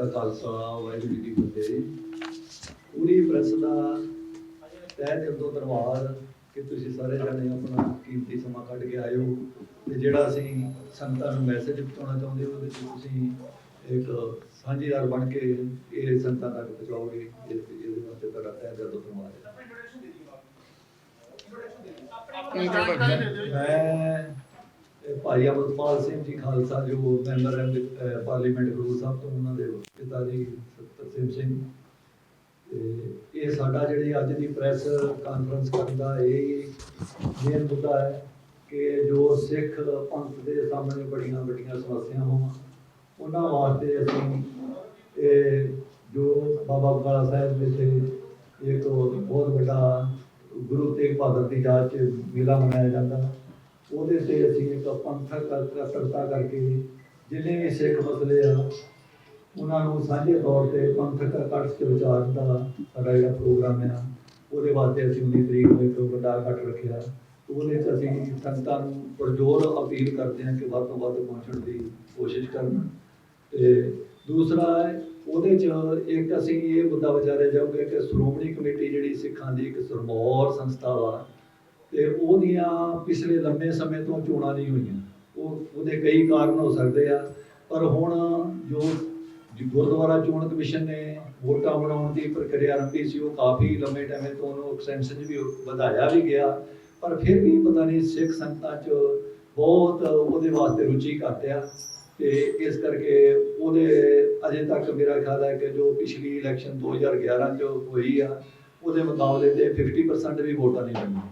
ਕਾ ਖਾਲਸਾ ਵਾਹਿਗੁਰੂ ਜੀ ਕੀ ਫਤਿਹ। ਪੂਰੀ ਪ੍ਰੈਸ ਦਾ ਤਹਿ ਦਿਲ ਤੋਂ ਧੰਨਵਾਦ ਕਿ ਤੁਸੀਂ ਸਾਰੇ ਜਣੇ ਆਪਣਾ ਕੀਮਤੀ ਸਮਾਂ ਕੱਢ ਕੇ ਆਏ ਹੋ ਤੇ ਜਿਹੜਾ ਅਸੀਂ ਸੰਗਤਾਂ ਨੂੰ ਮੈਸੇਜ ਪਹੁੰਚਾਉਣਾ ਚਾਹੁੰਦੇ ਹੋ ਉਹਦੇ ਵਿੱਚ ਤੁਸੀਂ ਇੱਕ ਸਾਂਝੀਦਾਰ ਬਣ ਕੇ ਇਹ ਸੰਗਤਾਂ ਤੱਕ ਪਹੁੰਚਾਓਗੇ ਇਹ ਇਹਦੇ ਵਾਸਤੇ ਤੁਹਾਡਾ ਤਹਿ ਦਿਲ ਤੋਂ ਧੰਨਵਾਦ ਹੈ। ਮੈਂ ਭਾਈ ਅਮਰਪਾਲ ਸਿੰਘ ਜੀ ਖਾਲਸਾ, ਜੋ ਮੈਂਬਰ ਹੈ ਪਾਰਲੀਮੈਂਟ ਗੁਰੂ ਸਾਹਿਬ ਤੋਂ ਉਹਨਾਂ ਦੇ ਪਿਤਾ ਜੀ ਤਰਸੇਮ ਸਿੰਘ। ਤੇ ਇਹ ਸਾਡਾ ਜਿਹੜੀ ਅੱਜ ਦੀ ਪ੍ਰੈਸ ਕਾਨਫਰੰਸ ਕਰਨ ਦਾ ਇਹ ਮੇਨ ਮੁੱਦਾ ਹੈ ਕਿ ਜੋ ਸਿੱਖ ਪੰਥ ਦੇ ਸਾਹਮਣੇ ਬੜੀਆਂ ਵੱਡੀਆਂ ਸਮੱਸਿਆਵਾਂ ਉਹਨਾਂ ਵਾਸਤੇ ਅਸੀਂ ਇਹ ਜੋ ਬਾਬਾ ਬਕਾਲਾ ਸਾਹਿਬ ਵਿਖੇ ਇੱਕ ਬਹੁਤ ਵੱਡਾ ਗੁਰੂ ਤੇਗ ਬਹਾਦਰ ਦੀ ਯਾਦ 'ਚ ਮੇਲਾ ਮਨਾਇਆ ਜਾਂਦਾ। ਉਹਦੇ ਤੇ ਅਸੀਂ ਇੱਕ ਪੰਥਕ ਇਕੱਤਰਤਾ ਕਰਕੇ ਜਿੰਨੇ ਵੀ ਸਿੱਖ ਮਸਲੇ ਆ, ਉਹਨਾਂ ਨੂੰ ਸਾਂਝੇ ਤੌਰ ਤੇ ਪੰਥਕ ਇਕੱਠ ਚ ਵਿਚਾਰਨ ਦਾ ਸਾਡਾ ਜਿਹੜਾ ਪ੍ਰੋਗਰਾਮ ਆ, ਉਹਦੇ ਵਾਸਤੇ ਅਸੀਂ 19 ਤਰੀਕ ਨੂੰ ਇੱਕ ਵੱਡਾ ਇਕੱਠ ਰੱਖਿਆ। ਉਹਦੇ ਚ ਅਸੀਂ ਸੰਗਤਾਂ ਨੂੰ ਪਰਜੋਰ ਅਪੀਲ ਕਰਦੇ ਹਾਂ ਕਿ ਵੱਧ ਤੋਂ ਵੱਧ ਪਹੁੰਚਣ ਦੀ ਕੋਸ਼ਿਸ਼ ਕਰਨ। ਤੇ ਦੂਸਰਾ ਉਹਦੇ ਚ ਇੱਕ ਅਸੀਂ ਇਹ ਮੁੱਦਾ ਵਿਚਾਰਿਆ ਜਾਊਗਾ ਕਿ ਸ਼੍ਰੋਮਣੀ ਕਮੇਟੀ ਜਿਹੜੀ ਸਿੱਖਾਂ ਦੀ ਇੱਕ ਸਰਮੌਰ ਸੰਸਥਾ ਵਾ ਤੇ ਉਹਦੀਆਂ ਪਿਛਲੇ ਲੰਮੇ ਸਮੇਂ ਤੋਂ ਚੋਣਾਂ ਨਹੀਂ ਹੋਈਆਂ। ਉਹ, ਉਹਦੇ ਕਈ ਕਾਰਨ ਹੋ ਸਕਦੇ ਆ, ਪਰ ਹੁਣ ਜੋ ਗੁਰਦੁਆਰਾ ਚੋਣ ਕਮਿਸ਼ਨ ਨੇ ਵੋਟਾਂ ਬਣਾਉਣ ਦੀ ਪ੍ਰਕਿਰਿਆ ਆਰੰਭੀ ਸੀ, ਉਹ ਕਾਫੀ ਲੰਮੇ ਟਾਈਮ ਤੋਂ ਉਹਨੂੰ ਐਕਸਟੈਂਸ਼ਨ ਵੀ ਵਧਾਇਆ ਵੀ ਗਿਆ। ਪਰ ਫਿਰ ਵੀ ਪਤਾ ਨਹੀਂ ਸਿੱਖ ਸੰਗਤਾਂ 'ਚ ਬਹੁਤ ਉਹਦੇ ਵਾਸਤੇ ਰੁਚੀ ਘੱਟ ਆ ਤੇ ਇਸ ਕਰਕੇ ਉਹਦੇ ਅਜੇ ਤੱਕ ਮੇਰਾ ਖਿਆਲ ਹੈ ਕਿ ਜੋ ਪਿਛਲੀ ਇਲੈਕਸ਼ਨ 2011 ਚ ਹੋਈ ਆ, ਉਹਦੇ ਮੁਕਾਬਲੇ ਤੇ 50% ਵੀ ਵੋਟਾਂ ਨਹੀਂ ਬਣੀਆਂ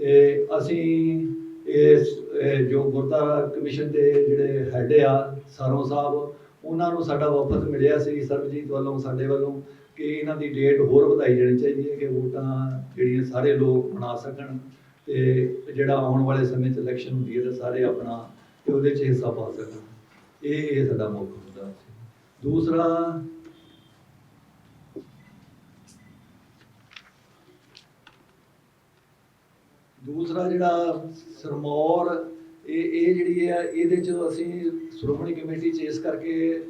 ਤੇ ਅਸੀਂ ਇਸ, ਇਹ ਜੋ ਗੁਰਦੁਆਰਾ ਕਮਿਸ਼ਨ ਦੇ ਜਿਹੜੇ ਹੈਡ ਆ, ਸਰੋਂ ਸਾਹਿਬ, ਉਹਨਾਂ ਨੂੰ ਸਾਡਾ ਵਫਦ ਮਿਲਿਆ ਸੀ, ਸਰਬਜੀਤ ਵੱਲੋਂ, ਸਾਡੇ ਵੱਲੋਂ ਕਿ ਇਹਨਾਂ ਦੀ ਡੇਟ ਹੋਰ ਵਧਾਈ ਜਾਣੀ ਚਾਹੀਦੀ ਹੈ ਕਿ ਵੋਟਾਂ ਜਿਹੜੀਆਂ ਸਾਰੇ ਲੋਕ ਬਣਾ ਸਕਣ ਤੇ ਜਿਹੜਾ ਆਉਣ ਵਾਲੇ ਸਮੇਂ 'ਚ ਇਲੈਕਸ਼ਨ ਹੁੰਦੀ ਹੈ ਤਾਂ ਸਾਰੇ ਆਪਣਾ ਤੇ ਉਹਦੇ 'ਚ ਹਿੱਸਾ ਪਾ ਸਕਣ। ਇਹ ਇਹ ਸਾਡਾ ਮੁੱਖ ਮੁੱਦਾ ਸੀ। ਦੂਸਰਾ ਦੂਸਰਾ ਜਿਹੜਾ ਸਰਮੌਰ, ਇਹ ਇਹ ਜਿਹੜੀ ਹੈ, ਇਹਦੇ ਚ ਅਸੀਂ ਸ਼੍ਰੋਮਣੀ ਕਮੇਟੀ ਚ ਇਸ ਕਰਕੇ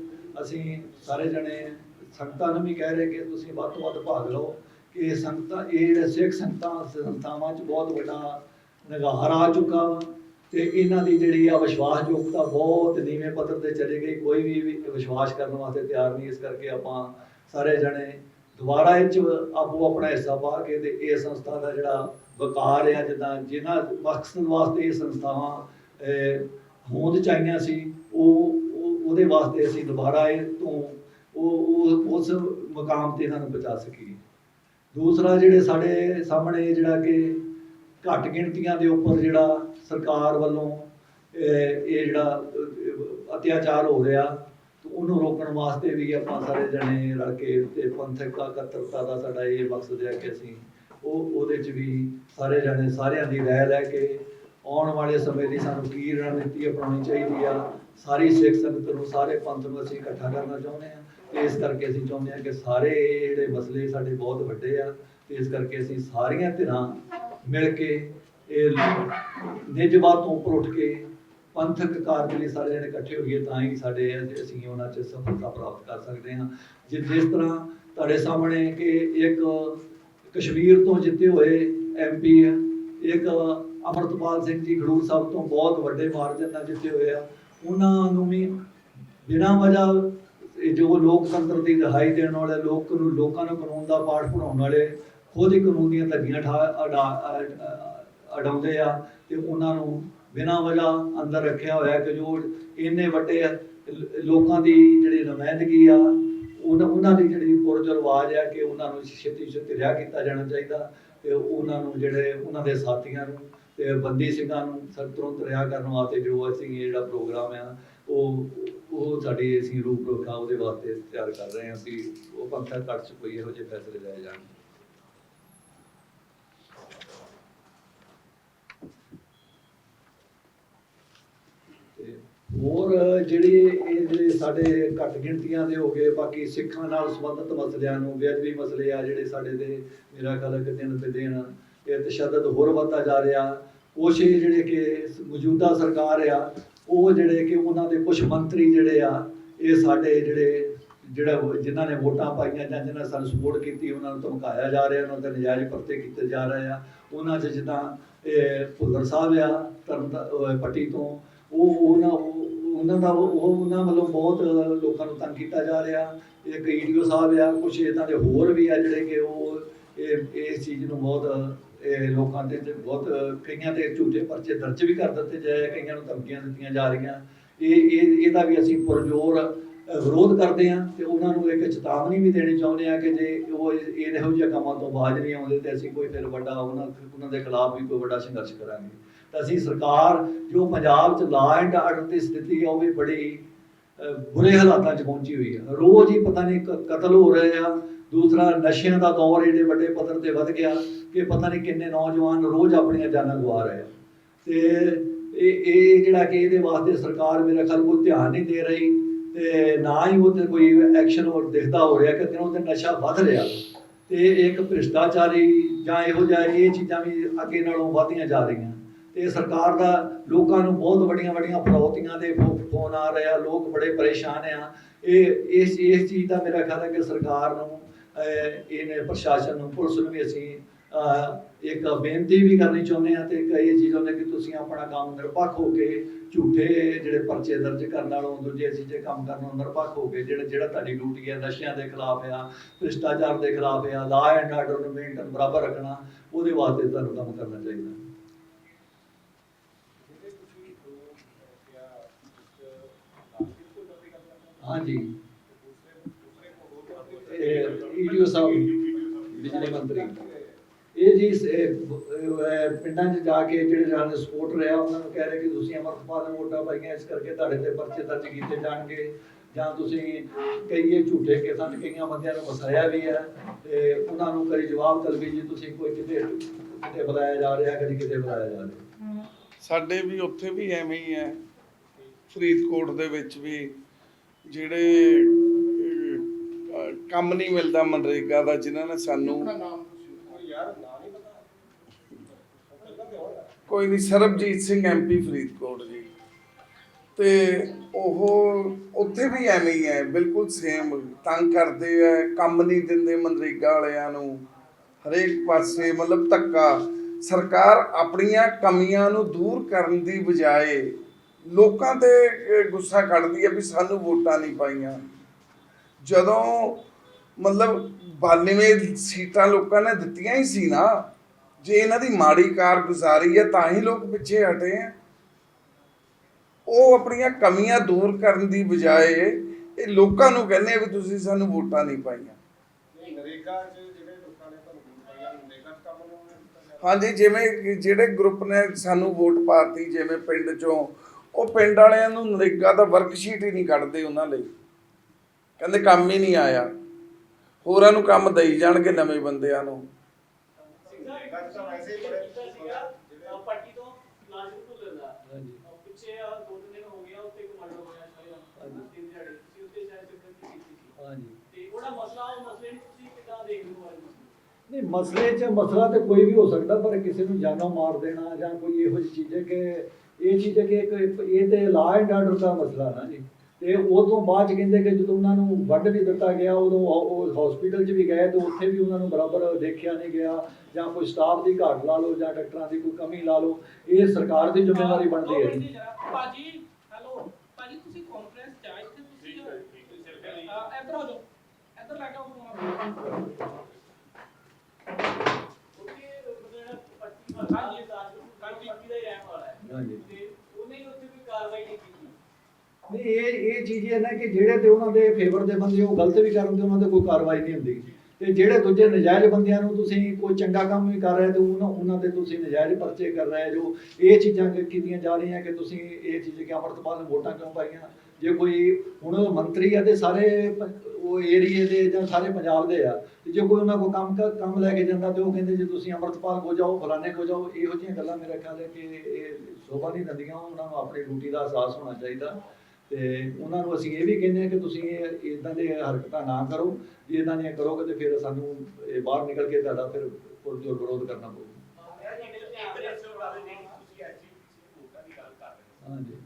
ਅਸੀਂ ਸਾਰੇ ਜਣੇ ਸੰਗਤਾਂ ਨੂੰ ਵੀ ਕਹਿ ਰਹੇ ਕਿ ਤੁਸੀਂ ਵੱਧ ਤੋਂ ਵੱਧ ਭਾਗ ਲਓ ਕਿ ਇਹ ਸੰਗਤਾਂ, ਇਹ ਜਿਹੜੇ ਸਿੱਖ ਸੰਗਤਾਂ, ਸੰਸਥਾਵਾਂ ਚ ਬਹੁਤ ਵੱਡਾ ਨਿਗਾਰ ਆ ਚੁੱਕਾ ਵਾ ਤੇ ਇਹਨਾਂ ਦੀ ਜਿਹੜੀ ਆ ਵਿਸ਼ਵਾਸਯੋਗਤਾ ਬਹੁਤ ਨੀਵੇਂ ਪੱਧਰ ਤੇ ਚਲੇ ਗਈ। ਕੋਈ ਵੀ ਵੀ ਵਿਸ਼ਵਾਸ ਕਰਨ ਵਾਸਤੇ ਤਿਆਰ ਨਹੀਂ। ਇਸ ਕਰਕੇ ਆਪਾਂ ਸਾਰੇ ਜਣੇ ਦੁਬਾਰਾ ਇਹ ਚ ਆਪੋ ਆਪਣਾ ਹਿੱਸਾ ਪਾ ਕੇ ਤੇ ਇਹ ਸੰਸਥਾ ਦਾ ਜਿਹੜਾ ਵਕਾਰ ਆ ਜਿੱਦਾਂ ਜਿਨ੍ਹਾਂ ਮਕਸਦ ਵਾਸਤੇ ਇਹ ਸੰਸਥਾਵਾਂ ਅਹ, ਹੋਂਦ ਚਾਹੀਆਂ ਸੀ ਉਹ ਉਹ- ਉਹਦੇ ਵਾਸਤੇ ਅਸੀਂ ਦੁਬਾਰਾ ਇਹ ਤੋਂ ਉਹ ਉਸ ਮਕਾਮ ਤੇ ਇਹਨਾਂ ਨੂੰ ਬਚਾ ਸਕੀਏ। ਦੂਸਰਾ ਜਿਹੜੇ ਸਾਡੇ ਸਾਹਮਣੇ ਜਿਹੜਾ ਕਿ ਘੱਟ ਗਿਣਤੀਆਂ ਦੇ ਉੱਪਰ ਜਿਹੜਾ ਸਰਕਾਰ ਵੱਲੋਂ ਇਹ ਜਿਹੜਾ ਅਤਿਆਚਾਰ ਹੋ ਰਿਹਾ ਉਹਨੂੰ ਰੋਕਣ ਵਾਸਤੇ ਵੀ ਆਪਾਂ ਸਾਰੇ ਜਣੇ ਰਲ ਕੇ ਤੇ ਪੰਥਕ ਇਕੱਤਰਤਾ ਦਾ ਸਾਡਾ ਇਹ ਮਕਸਦ ਹੈ ਕਿ ਅਸੀਂ ਉਹ, ਉਹਦੇ 'ਚ ਵੀ ਸਾਰੇ ਜਣੇ, ਸਾਰਿਆਂ ਦੀ ਰਾਏ ਲੈ ਕੇ ਆਉਣ ਵਾਲੇ ਸਮੇਂ ਦੀ ਸਾਨੂੰ ਕੀ ਰਣਨੀਤੀ ਅਪਣਾਉਣੀ ਚਾਹੀਦੀ ਆ। ਸਾਰੀ ਸਿੱਖ ਸੰਗਤ ਨੂੰ, ਸਾਰੇ ਪੰਥ ਨੂੰ ਅਸੀਂ ਇਕੱਠਾ ਕਰਨਾ ਚਾਹੁੰਦੇ ਆ ਤੇ ਇਸ ਕਰਕੇ ਅਸੀਂ ਚਾਹੁੰਦੇ ਆ ਕਿ ਸਾਰੇ ਜਿਹੜੇ ਮਸਲੇ ਸਾਡੇ ਬਹੁਤ ਵੱਡੇ ਆ ਤੇ ਇਸ ਕਰਕੇ ਅਸੀਂ ਸਾਰੀਆਂ ਧਿਰਾਂ ਮਿਲ ਕੇ ਇਹ ਨਿਜਵਾਦ ਤੋਂ ਉੱਪਰ ਉੱਠ ਕੇ ਪੰਥਕ ਕਾਰਜ ਲਈ ਸਾਰੇ ਜਣੇ ਇਕੱਠੇ ਹੋਈਏ ਤਾਂ ਹੀ ਸਾਡੇ ਅਸੀਂ ਉਹਨਾਂ 'ਚ ਸਫਲਤਾ ਪ੍ਰਾਪਤ ਕਰ ਸਕਦੇ ਹਾਂ। ਜਿ ਜਿਸ ਤਰ੍ਹਾਂ ਤੁਹਾਡੇ ਸਾਹਮਣੇ ਕਿ ਇੱਕ ਕਸ਼ਮੀਰ ਤੋਂ ਜਿੱਤੇ ਹੋਏ ਐਮਪੀ ਹੈ, ਇੱਕ ਅਮਰਤਪਾਲ ਸਿੰਘ ਜੀ ਖਡੂਰ ਸਾਹਿਬ ਤੋਂ ਬਹੁਤ ਵੱਡੇ ਮਾਰਜਨ ਨਾਲ ਜਿੱਤੇ ਹੋਏ ਆ, ਉਹਨਾਂ ਨੂੰ ਵੀ ਬਿਨਾਂ ਵਜ੍ਹਾ ਜੋ ਲੋਕਤੰਤਰ ਦੀ ਦਹਾਈ ਦੇਣ ਵਾਲੇ ਲੋਕ ਨੂੰ ਲੋਕਾਂ ਨੂੰ ਕਾਨੂੰਨ ਦਾ ਪਾਠ ਪੜਾਉਣ ਵਾਲੇ ਖੁਦ ਹੀ ਕਾਨੂੰਨ ਦੀਆਂ ਧੱਗੀਆਂ ਠਾ ਅਡਾ- ਅ- ਅਡਾਉਂਦੇ ਆ ਤੇ ਉਹਨਾਂ ਨੂੰ ਬਿਨਾਂ ਵਜ੍ਹਾ ਅੰਦਰ ਰੱਖਿਆ ਹੋਇਆ ਕਿ ਜੋ ਇੰਨੇ ਵੱਡੇ ਲੋਕਾਂ ਦੀ ਜਿਹੜੀ ਨੁਮਾਇੰਦਗੀ ਆ ਉਹਨਾਂ ਉਹਨਾਂ ਦੀ ਜਿਹੜੀ ਪੁਰਜ ਰਿਵਾਜ ਆ ਕਿ ਉਹਨਾਂ ਨੂੰ ਛੇਤੀ ਛੇਤੀ ਰਿਹਾ ਕੀਤਾ ਜਾਣਾ ਚਾਹੀਦਾ ਤੇ ਉਹਨਾਂ ਨੂੰ ਜਿਹੜੇ, ਉਹਨਾਂ ਦੇ ਸਾਥੀਆਂ ਨੂੰ ਤੇ ਬੰਦੀ ਸਿੰਘਾਂ ਨੂੰ ਸਖਤ ਤੁਰੰਤ ਰਿਹਾ ਕਰਨ ਵਾਸਤੇ ਜੋ ਅਸੀਂ ਜਿਹੜਾ ਪ੍ਰੋਗਰਾਮ ਆ, ਉਹ ਉਹ ਸਾਡੀ ਅਸੀਂ ਰੂਪ ਰੇਖਾ ਉਹਦੇ ਵਾਸਤੇ ਤਿਆਰ ਕਰ ਰਹੇ ਹਾਂ ਕਿ ਉਹ ਪੰਥਕ ਕੱਟ ਚ ਕੋਈ ਇਹੋ ਜਿਹੇ ਫੈਸਲੇ ਲਏ ਜਾਣ। ਹੋਰ ਜਿਹੜੀ ਇਹ ਜਿਹੜੇ ਸਾਡੇ ਘੱਟ ਗਿਣਤੀਆਂ ਦੇ ਹੋ ਗਏ, ਬਾਕੀ ਸਿੱਖਾਂ ਨਾਲ ਸੰਬੰਧਿਤ ਮਸਲਿਆਂ ਨੂੰ, ਬੇਅਦਬੀ ਮਸਲੇ ਆ ਜਿਹੜੇ ਸਾਡੇ ਦੇ ਮੇਰਾ ਖਿਆਲ ਕਿ ਦਿਨ ਤੇ ਦਿਨ ਇਹ ਤਸ਼ੱਦਦ ਹੋਰ ਵੱਧਦਾ ਜਾ ਰਿਹਾ। ਕੁਛ ਇਹ ਜਿਹੜੇ ਕਿ ਮੌਜੂਦਾ ਸਰਕਾਰ ਆ, ਉਹ ਜਿਹੜੇ ਕਿ ਉਹਨਾਂ ਦੇ ਕੁਝ ਮੰਤਰੀ ਜਿਹੜੇ ਆ, ਇਹ ਸਾਡੇ ਜਿਹੜੇ, ਜਿਹੜਾ ਉਹ- ਜਿਨ੍ਹਾਂ ਨੇ ਵੋਟਾਂ ਪਾਈਆਂ ਜਾਂ ਜਿਨ੍ਹਾਂ ਸਾਨੂੰ ਸਪੋਰਟ ਕੀਤੀ, ਉਹਨਾਂ ਨੂੰ ਧਮਕਾਇਆ ਜਾ ਰਿਹਾ, ਉਹਨਾਂ ਤੇ ਨਜਾਇਜ਼ ਪਰਤੇ ਕੀਤੇ ਜਾ ਰਹੇ ਆ। ਉਹਨਾਂ 'ਚ ਜਿੱਦਾਂ ਇਹ ਭੁੱਲਰ ਸਾਹਿਬ ਆ ਤਰਨ ਪੱਟੀ ਤੋਂ, ਉਹ ਉਹਨਾਂ ਉਹਨਾਂ ਦਾ ਉਹ ਉਹ ਉਹਨਾਂ ਵੱਲੋਂ ਬਹੁਤ ਲੋਕਾਂ ਨੂੰ ਤੰਗ ਕੀਤਾ ਜਾ ਰਿਹਾ। ਇੱਕ ਈਡੀਓ ਸਾਹਿਬ ਆ ਕੁਝ ਇਦਾਂ ਦੇ ਹੋਰ ਵੀ ਆ ਜਿਹੜੇ ਕਿ ਉਹ ਇਹ ਇਸ ਚੀਜ਼ ਨੂੰ ਬਹੁਤ, ਇਹ ਲੋਕਾਂ ਦੇ ਤੇ ਬਹੁਤ, ਕਈਆਂ ਤੇ ਝੂਠੇ ਪਰਚੇ ਦਰਜ ਵੀ ਕਰ ਦਿੱਤੇ ਜਾਏ, ਕਈਆਂ ਨੂੰ ਧਮਕੀਆਂ ਦਿੱਤੀਆਂ ਜਾ ਰਹੀਆਂ। ਇਹ ਇਹ ਇਹਦਾ ਵੀ ਅਸੀਂ ਪੁਰਜੋਰ ਵਿਰੋਧ ਕਰਦੇ ਹਾਂ ਤੇ ਉਹਨਾਂ ਨੂੰ ਇੱਕ ਚੇਤਾਵਨੀ ਵੀ ਦੇਣੀ ਚਾਹੁੰਦੇ ਆ ਕਿ ਜੇ ਉਹ ਇਹੋ ਜਿਹੇ ਕੰਮਾਂ ਤੋਂ ਬਾਜ ਨਹੀਂ ਆਉਂਦੇ ਤੇ ਅਸੀਂ ਕੋਈ ਫਿਰ ਵੱਡਾ ਉਹਨਾਂ ਉਹਨਾਂ ਦੇ ਖਿਲਾਫ ਵੀ ਕੋਈ ਵੱਡਾ ਸੰਘਰਸ਼ ਕਰਾਂਗੇ। ਤਾਂ ਅਸੀਂ ਸਰਕਾਰ, ਜੋ ਪੰਜਾਬ 'ਚ ਲਾ ਐਂਡ ਆਰਡਰ ਦੀ ਸਥਿਤੀ ਆ, ਉਹ ਵੀ ਬੜੀ ਬੁਰੇ ਹਾਲਾਤਾਂ 'ਚ ਪਹੁੰਚੀ ਹੋਈ ਆ। ਰੋਜ਼ ਹੀ ਪਤਾ ਨਹੀਂ ਕ- ਕਤਲ ਹੋ ਰਹੇ ਆ। ਦੂਸਰਾ, ਨਸ਼ਿਆਂ ਦਾ ਦੌਰ ਏਡੇ ਵੱਡੇ ਪੱਧਰ ਤੇ ਵੱਧ ਗਿਆ ਕਿ ਪਤਾ ਨਹੀਂ ਕਿੰਨੇ ਨੌਜਵਾਨ ਰੋਜ਼ ਆਪਣੀਆਂ ਜਾਨਾਂ ਗਵਾ ਰਹੇ ਆ। ਤੇ ਇਹ ਇਹ ਜਿਹੜਾ ਕਿ ਇਹਦੇ ਵਾਸਤੇ ਸਰਕਾਰ ਮੇਰਾ ਖਿਆਲ ਕੋਈ ਧਿਆਨ ਨਹੀਂ ਦੇ ਰਹੀ ਤੇ ਨਾ ਹੀ ਉਹ ਤੇ ਕੋਈ ਐਕਸ਼ਨ ਹੋਰ ਦਿਖਦਾ ਹੋ ਰਿਹਾ ਕਿ ਦਿਨੋਂ ਦਿਨ ਨਸ਼ਾ ਵੱਧ ਰਿਹਾ। ਤੇ ਇੱਕ ਭ੍ਰਿਸ਼ਟਾਚਾਰੀ ਜਾਂ ਇਹੋ ਜਿਹਾ, ਇਹ ਚੀਜ਼ਾਂ ਵੀ ਅੱਗੇ ਨਾਲੋਂ ਵਧਦੀਆਂ ਜਾ ਰਹੀਆਂ। ਤੇ ਸਰਕਾਰ ਦਾ ਲੋਕਾਂ ਨੂੰ ਬਹੁਤ ਵੱਡੀਆਂ ਵੱਡੀਆਂ ਫਰੌਤੀਆਂ ਦੇ ਫੋਨ ਆ ਰਹੇ ਆ, ਲੋਕ ਬੜੇ ਪਰੇਸ਼ਾਨ ਆ। ਇਹ, ਇਸ ਇਸ ਚੀਜ਼ ਦਾ ਮੇਰਾ ਖਿਆਲ ਹੈ ਕਿ ਸਰਕਾਰ ਨੂੰ ਇਹਨੇ ਪ੍ਰਸ਼ਾਸਨ ਨੂੰ, ਪੁਲਿਸ ਨੂੰ ਵੀ ਅਸੀਂ ਇੱਕ ਬੇਨਤੀ ਵੀ ਕਰਨੀ ਚਾਹੁੰਦੇ ਆ ਤੇ ਕਈ ਚੀਜ਼ਾਂ ਨੇ ਕਿ ਤੁਸੀਂ ਆਪਣਾ ਕੰਮ ਨਿਰਪੱਖ ਹੋ ਕੇ ਝੂਠੇ ਜਿਹੜੇ ਪਰਚੇ ਦਰਜ ਕਰਨ ਨਾਲੋਂ ਦੂਜੇ ਚੀਜ਼ੇ ਕੰਮ ਕਰਨ ਨੂੰ ਨਿਰਪੱਖ ਹੋ ਕੇ ਜਿਹੜਾ ਜਿਹੜਾ ਤੁਹਾਡੀ ਡਿਊਟੀ ਹੈ, ਨਸ਼ਿਆਂ ਦੇ ਖਿਲਾਫ ਆ, ਭ੍ਰਿਸ਼ਟਾਚਾਰ ਦੇ ਖਿਲਾਫ ਆ ਲਾ ਐਂਡ ਆਰਡਰ ਨੂੰ ਮੇਨਟੇਨ ਬਰਾਬਰ ਰੱਖਣਾ, ਉਹਦੇ ਵਾਸਤੇ ਤੁਹਾਨੂੰ ਕੰਮ ਕਰਨਾ ਚਾਹੀਦਾ। ਹਾਂਜੀ। ਈਡੀਓ ਸਾਹਿਬ, ਬਿਜਲੀ ਮੰਤਰੀ। ਇਹ ਜੀ ਪਿੰਡਾਂ 'ਚ ਜਾ ਕੇ ਜਿਹੜੇ ਜਾਨ ਸਪੋਰਟ ਰਿਹਾ, ਉਹਨਾਂ ਨੂੰ ਕਹਿ ਰਹੇ ਕਿ ਤੁਸੀਂ ਅਮਰਪਾਲ ਵੋਟਾਂ ਪਾਈਆਂ, ਇਸ ਕਰਕੇ ਤੁਹਾਡੇ ਤੇ ਪਰਚੇ ਦਰਜ ਕੀਤੇ ਜਾਣਗੇ। ਜਾਂ ਤੁਸੀਂ ਕਈਏ ਝੂਠੇ ਕੇਸਾਂ 'ਚ ਕਈਆਂ ਬੰਦਿਆਂ ਨੂੰ ਵਸਾਇਆ ਵੀ ਹੈ, ਤੇ ਉਹਨਾਂ ਨੂੰ ਕਰੀ ਜਵਾਬ ਤਲਬੀ ਜੀ, ਤੁਸੀਂ ਕੋਈ ਕਿਤੇ ਕਿਤੇ ਬੁਲਾਇਆ ਜਾ ਰਿਹਾ, ਕਦੀ ਕਿਤੇ ਬੁਲਾਇਆ ਜਾ ਰਿਹਾ। ਸਾਡੇ ਵੀ ਉੱਥੇ ਵੀ ਐਵੇਂ ਹੀ ਹੈ। ਫਰੀਦਕੋਟ ਦੇ ਵਿੱਚ ਵੀ ਜਿਹੜੇ ਕੰਮ ਨਹੀਂ ਮਿਲਦਾ ਮਨਰੇਗਾ ਦਾ ਜਿਨ੍ਹਾਂ ਨੇ ਸਾਨੂੰ ਕੋਈ ਨਹੀਂ ਸਰਬਜੀਤ ਸਿੰਘ ਐਮਪੀ ਫਰੀਦਕੋਟ ਜੀ। ਤੇ ਉਹ ਉੱਥੇ ਵੀ ਐਵੇਂ ਹੀ ਹੈ ਬਿਲਕੁਲ ਸੇਮ ਤੰਗ ਕਰਦੇ ਆ ਕੰਮ ਨਹੀਂ ਦਿੰਦੇ ਮਨਰੇਗਾ ਵਾਲਿਆਂ ਨੂੰ। ਹਰੇਕ ਪਾਸੇ ਮਤਲਬ ਧੱਕਾ। ਸਰਕਾਰ ਆਪਣੀਆਂ ਕਮੀਆਂ ਨੂੰ ਦੂਰ ਕਰਨ ਦੀ ਬਜਾਏ ਲੋਕਾਂ ਤੇ ਗੁੱਸਾ ਕੱਢਦੀ ਹੈ ਵੀ ਸਾਨੂੰ ਵੋਟਾਂ ਨਹੀਂ ਪਾਈਆਂ। ਜਦੋਂ ਮਤਲਬ 92 ਸੀਟਾਂ ਲੋਕਾਂ ਨੇ ਦਿੱਤੀਆਂ ਹੀ ਸੀ ਨਾ ਜੇ ਇਹਨਾਂ ਦੀ ਮਾੜੀ ਕਾਰਗੁਜ਼ਾਰੀ ਹੈ ਤਾਂ ਹੀ ਲੋਕ ਪਿੱਛੇ ਹਟੇ ਆ ਉਹ ਆਪਣੀਆਂ ਕਮੀਆਂ ਦੂਰ ਕਰਨ ਦੀ ਬਜਾਏ ਇਹ ਲੋਕਾਂ ਨੂੰ ਕਹਿੰਦੇ ਆ ਵੀ ਤੁਸੀਂ ਸਾਨੂੰ ਵੋਟਾਂ ਨਹੀਂ ਪਾਈਆਂ। ਹਾਂਜੀ ਜਿਵੇਂ ਜਿਹੜੇ ਗਰੁੱਪ ਨੇ ਸਾਨੂੰ ਵੋਟ ਪਾਤੀ ਜਿਵੇਂ ਪਿੰਡ ਚੋਂ ਉਹ ਪਿੰਡ ਵਾਲਿਆਂ ਨੂੰ ਨਰੇਗਾ ਦਾ ਵਰਕਸ਼ੀਟ ਹੀ ਨਹੀਂ ਕੱਢਦੇ ਉਹਨਾਂ ਲਈ। ਕਹਿੰਦੇ ਕੰਮ ਹੀ ਨਹੀਂ ਆਇਆ। ਹੋਰਾਂ ਨੂੰ ਕੰਮ ਦਈ ਜਾਣਗੇ ਨਵੇਂ ਬੰਦਿਆਂ ਨੂੰ। ਮਸਲੇ ਨਹੀਂ, ਮਸਲੇ 'ਚ ਮਸਲਾ ਤੇ ਕੋਈ ਵੀ ਹੋ ਸਕਦਾ, ਪਰ ਕਿਸੇ ਨੂੰ ਜਾਨੋਂ ਮਾਰ ਦੇਣਾ ਜਾਂ ਕੋਈ ਇਹੋ ਜਿਹੀ ਚੀਜ਼ ਹੈ ਕਿ ਇਹ ਚੀਜ਼ ਹੈ ਕਿ ਇੱਕ ਇਹ ਤੇ ਲਾ ਐਂਡ ਆਰਡਰ ਦਾ ਮਸਲਾ ਨਾ ਜੀ। ਤੇ ਉਹ ਤੋਂ ਬਾਅਦ 'ਚ ਕਹਿੰਦੇ ਕਿ ਜਦੋਂ ਉਹਨਾਂ ਨੂੰ ਵੱਢ ਵੀ ਦਿੱਤਾ ਗਿਆ ਉਦੋਂ ਉਹ- ਹਸਪੀਟਲ 'ਚ ਵੀ ਗਏ ਤੇ ਉੱਥੇ ਵੀ ਉਹਨਾਂ ਨੂੰ ਬਰਾਬਰ ਦੇਖਿਆ ਨਹੀਂ ਗਿਆ ਜਾਂ ਕੋਈ ਸਟਾਫ ਦੀ ਘਾਟ ਲਾ ਲਓ ਜਾਂ ਡਾਕਟਰਾਂ ਦੀ ਕੋਈ ਕਮੀ ਲਾ ਲਓ ਇਹ ਸਰਕਾਰ ਦੀ ਜ਼ਿੰਮੇਵਾਰੀ ਬਣਦੀ ਹੈ ਜੀ। ਭਾਜੀ ਹੈਲੋ ਭਾਜੀ ਤੁਸੀਂ ਕਾਨਫਰੰਸ ਚ ਆਏ ਤੇ ਤੁਸੀਂ ਇੱਧਰ ਆ ਜਾਓ ਇੱਧਰ ਲੈ ਕੇ ਆਓ ਹੀ ਰਹਿਣ ਵਾਲਾ ਹੈ ਹਾਂਜੀ ਤੇ ਉਹਨੇ ਹੀ ਉੱਥੇ ਕੋਈ ਕਾਰਵਾਈ ਨਹੀਂ, ਇਹ ਇਹ ਚੀਜ਼ ਇਹ ਨਾ ਕਿ ਜਿਹੜੇ ਤੇ ਉਹਨਾਂ ਦੇ ਫੇਵਰ ਦੇ ਬੰਦੇ, ਉਹ ਗਲਤ ਵੀ ਕਰਨ ਤੇ ਉਹਨਾਂ ਤੇ ਕੋਈ ਕਾਰਵਾਈ ਨਹੀਂ ਹੁੰਦੀ। ਤੇ ਜਿਹੜੇ ਦੂਜੇ ਨਜਾਇਜ਼ ਬੰਦਿਆਂ ਨੂੰ ਤੁਸੀਂ ਕੋਈ ਚੰਗਾ ਕੰਮ ਵੀ ਕਰ ਰਹੇ ਤੇ ਉਹਨਾਂ ਉਹਨਾਂ 'ਤੇ ਤੁਸੀਂ ਨਜਾਇਜ਼ ਪਰਚੇ ਕਰ ਰਹੇ ਜੋ ਇਹ ਚੀਜ਼ਾਂ ਕੀਤੀਆਂ ਜਾ ਰਹੀਆਂ ਕਿ ਤੁਸੀਂ ਇਹ ਚੀਜ਼ ਕਿ ਅਮਰਤਪਾਲ ਨੂੰ ਵੋਟਾਂ ਕਿਉਂ ਪਾਈਆਂ? ਜੇ ਕੋਈ ਹੁਣ ਮੰਤਰੀ ਆ ਤੇ ਸਾਰੇ ਉਹ ਏਰੀਏ ਦੇ ਜਾਂ ਸਾਰੇ ਪੰਜਾਬ ਦੇ ਆ, ਤੇ ਜੇ ਕੋਈ ਉਹਨਾਂ ਕੋ ਕੰਮ ਕੰਮ ਲੈ ਕੇ ਜਾਂਦਾ ਤੇ ਉਹ ਕਹਿੰਦੇ ਜੇ ਤੁਸੀਂ ਅਮਰਤਪਾਲ ਕੋ ਜਾਓ, ਫਲਾਣੇ ਕੋ ਜਾਓ, ਇਹੋ ਜਿਹੀਆਂ ਗੱਲਾਂ ਮੇਰਾ ਖਿਆਲ ਹੈ ਕਿ ਇਹ ਸ਼ੋਭਾ ਨਹੀਂ ਦਿੰਦੀਆਂ, ਉਹਨਾਂ ਨੂੰ ਆਪਣੀ ਡਿਊਟੀ ਦਾ ਅਹਿਸਾਸ ਹੋਣਾ ਚਾਹੀਦਾ। ਤੇ ਉਹਨਾਂ ਨੂੰ ਅਸੀਂ ਇਹ ਵੀ ਕਹਿੰਦੇ ਹਾਂ ਕਿ ਤੁਸੀਂ ਇਹ ਇਦਾਂ ਦੇ ਹਰਕਤਾਂ ਨਾ ਕਰੋ, ਜੇ ਇਦਾਂ ਦੀਆਂ ਕਰੋਗੇ ਤੇ ਫਿਰ ਸਾਨੂੰ ਇਹ ਬਾਹਰ ਨਿਕਲ ਕੇ ਤੁਹਾਡਾ ਫਿਰ ਪੁਰਜੋਰ ਵਿਰੋਧ ਕਰਨਾ ਪਊਗਾ। ਹਾਂਜੀ।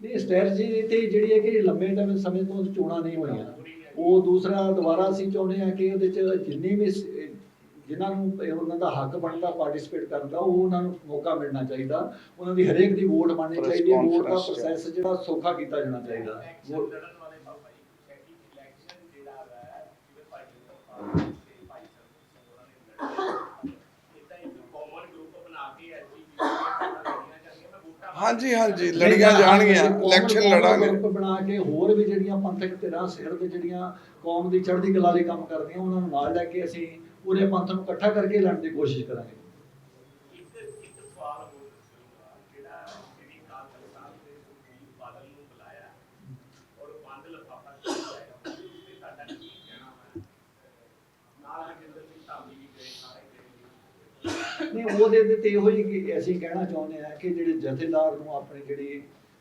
ਨਹੀਂ ਸਟ੍ਰੈਟਜੀ ਤੇ ਜਿਹੜੀ ਹੈ ਕਿ ਲੰਮੇ ਟਾਈਮ ਸਮੇਂ ਤੋਂ ਚੋਣਾਂ ਨਹੀਂ ਹੋਈਆਂ। ਉਹ ਦੂਸਰਾ ਦੁਬਾਰਾ ਅਸੀਂ ਚਾਹੁੰਦੇ ਹਾਂ ਕਿ ਉਹਦੇ ਚ ਜਿੰਨੀ ਵੀ ਜਿਨ੍ਹਾਂ ਨੂੰ ਇਹ ਉਹਨਾਂ ਦਾ ਹੱਕ ਬਣਦਾ ਪਾਰਟਿਸਿਪੇਟ ਕਰਨ ਦਾ ਉਹ ਉਹਨਾਂ ਨੂੰ ਮੌਕਾ ਮਿਲਣਾ ਚਾਹੀਦਾ। ਉਹਨਾਂ ਦੀ ਹਰੇਕ ਦੀ ਵੋਟ ਬਣਨੀ ਚਾਹੀਦੀ ਹੈ ਵੋਟ ਦਾ। ਪ੍ਰੋਸੈਸ ਜਿਹੜਾ ਸੌਖਾ ਕੀਤਾ ਜਾਣਾ ਚਾਹੀਦਾ। ਹਾਂਜੀ ਹਾਂਜੀ ਲੜੀਆਂ ਜਾਣਗੀਆਂ ਇਲੈਕਸ਼ਨ ਲੜਾਂਗੇ। ਗਰੁੱਪ ਬਣਾ ਕੇ ਹੋਰ ਵੀ ਜਿਹੜੀਆਂ ਪੰਥਕ ਧਿਰਾਂ ਸਿਰ ਤੇ ਜਿਹੜੀਆਂ ਕੌਮ ਦੀ ਚੜ੍ਹਦੀ ਕਲਾ ਲਈ ਕੰਮ ਕਰਦੀਆਂ ਉਹਨਾਂ ਨੂੰ ਨਾਲ ਲੈ ਕੇ ਅਸੀਂ ਪੂਰੇ ਪੰਥ ਨੂੰ ਇਕੱਠਾ ਕਰਕੇ ਲੜਨ ਦੀ ਕੋਸ਼ਿਸ਼ ਕਰਾਂਗੇ। ਨਹੀਂ ਉਹਦੇ ਤੇ ਤੇ ਇਹੋ ਜਿਹੀ ਅਸੀਂ ਕਹਿਣਾ ਚਾਹੁੰਦੇ ਆ ਕਿ ਜਿਹੜੇ ਜਥੇਦਾਰ ਨੂੰ ਆਪਣੀ ਜਿਹੜੀ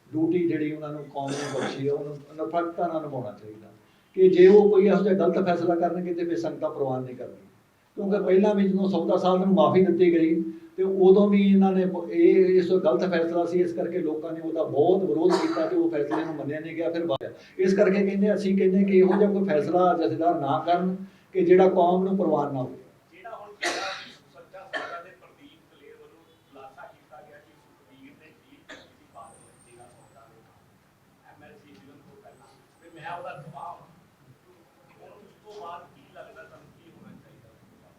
ਡਿਊਟੀ ਜਿਹੜੀ ਉਹਨਾਂ ਨੂੰ ਕੌਮ ਨੇ ਬਖਸ਼ੀ ਹੈ ਉਹਨੂੰ ਨਿਰਪੱਖਤਾ ਨਾਲ ਨਿਭਾਉਣਾ ਚਾਹੀਦਾ। ਕਿ ਜੇ ਉਹ ਕੋਈ ਇਹੋ ਜਿਹਾ ਗਲਤ ਫੈਸਲਾ ਕਰਨਗੇ ਤੇ ਫਿਰ ਸੰਗਤਾਂ ਪ੍ਰਵਾਨ ਨਹੀਂ ਕਰਨਗੀਆਂ। ਕਿਉਂਕਿ ਪਹਿਲਾਂ ਵੀ ਜਦੋਂ ਸੌਦਾ ਸਾਲ ਨੂੰ ਮਾਫੀ ਦਿੱਤੀ ਗਈ ਤੇ ਉਦੋਂ ਵੀ ਇਹਨਾਂ ਨੇ ਇਹ ਇਸ ਤੋਂ ਗਲਤ ਫੈਸਲਾ ਸੀ, ਇਸ ਕਰਕੇ ਲੋਕਾਂ ਨੇ ਉਹਦਾ ਬਹੁਤ ਵਿਰੋਧ ਕੀਤਾ ਤੇ ਉਹ ਫੈਸਲੇ ਨੂੰ ਮੰਨਿਆ ਨਹੀਂ ਗਿਆ, ਫਿਰ ਬਾਅਦ ਇਸ ਕਰਕੇ ਕਹਿੰਦੇ, ਅਸੀਂ ਕਹਿੰਦੇ ਕਿ ਇਹੋ ਜਿਹਾ ਕੋਈ ਫੈਸਲਾ ਜਥੇਦਾਰ ਨਾ ਕਰਨ ਕਿ ਜਿਹੜਾ ਕੌਮ ਨੂੰ ਪ੍ਰਵਾਨ ਨਾ ਹੋਵੇ ਜਿਹੜਾ ਹੁਣ ਜਿਹੜਾ ਸੱਚਾ ਸੌਦਾ ਦੇ ਪ੍ਰਦੀਪ ਕਲੇਰ ਵੱਲੋਂ ਖੁਲਾਸਾ ਕੀਤਾ ਗਿਆ ਕਿ ਸੁਖਬੀਰ ਨੇ ਡੀਲ ਕੀਤੀ ਸੀ ਬਾਦਲ ਨੇ ਜਿਹੜਾ ਸੌਦਾ ਦੇ ਨਾਲ ਐਮਐਲਸੀ ਜਿਵਨ ਤੋਂ ਪਹਿਲਾਂ ਤੇ ਮੈਂ ਉਹਦਾ ਗਵਾਹ ਹਾਂ ਹੁਣ ਉਸ ਤੋਂ ਬਾਅਦ ਕੀ ਲੱਗਦਾ ਤੁਹਾਨੂੰ ਕੀ ਹੋਣਾ ਚਾਹੀਦਾ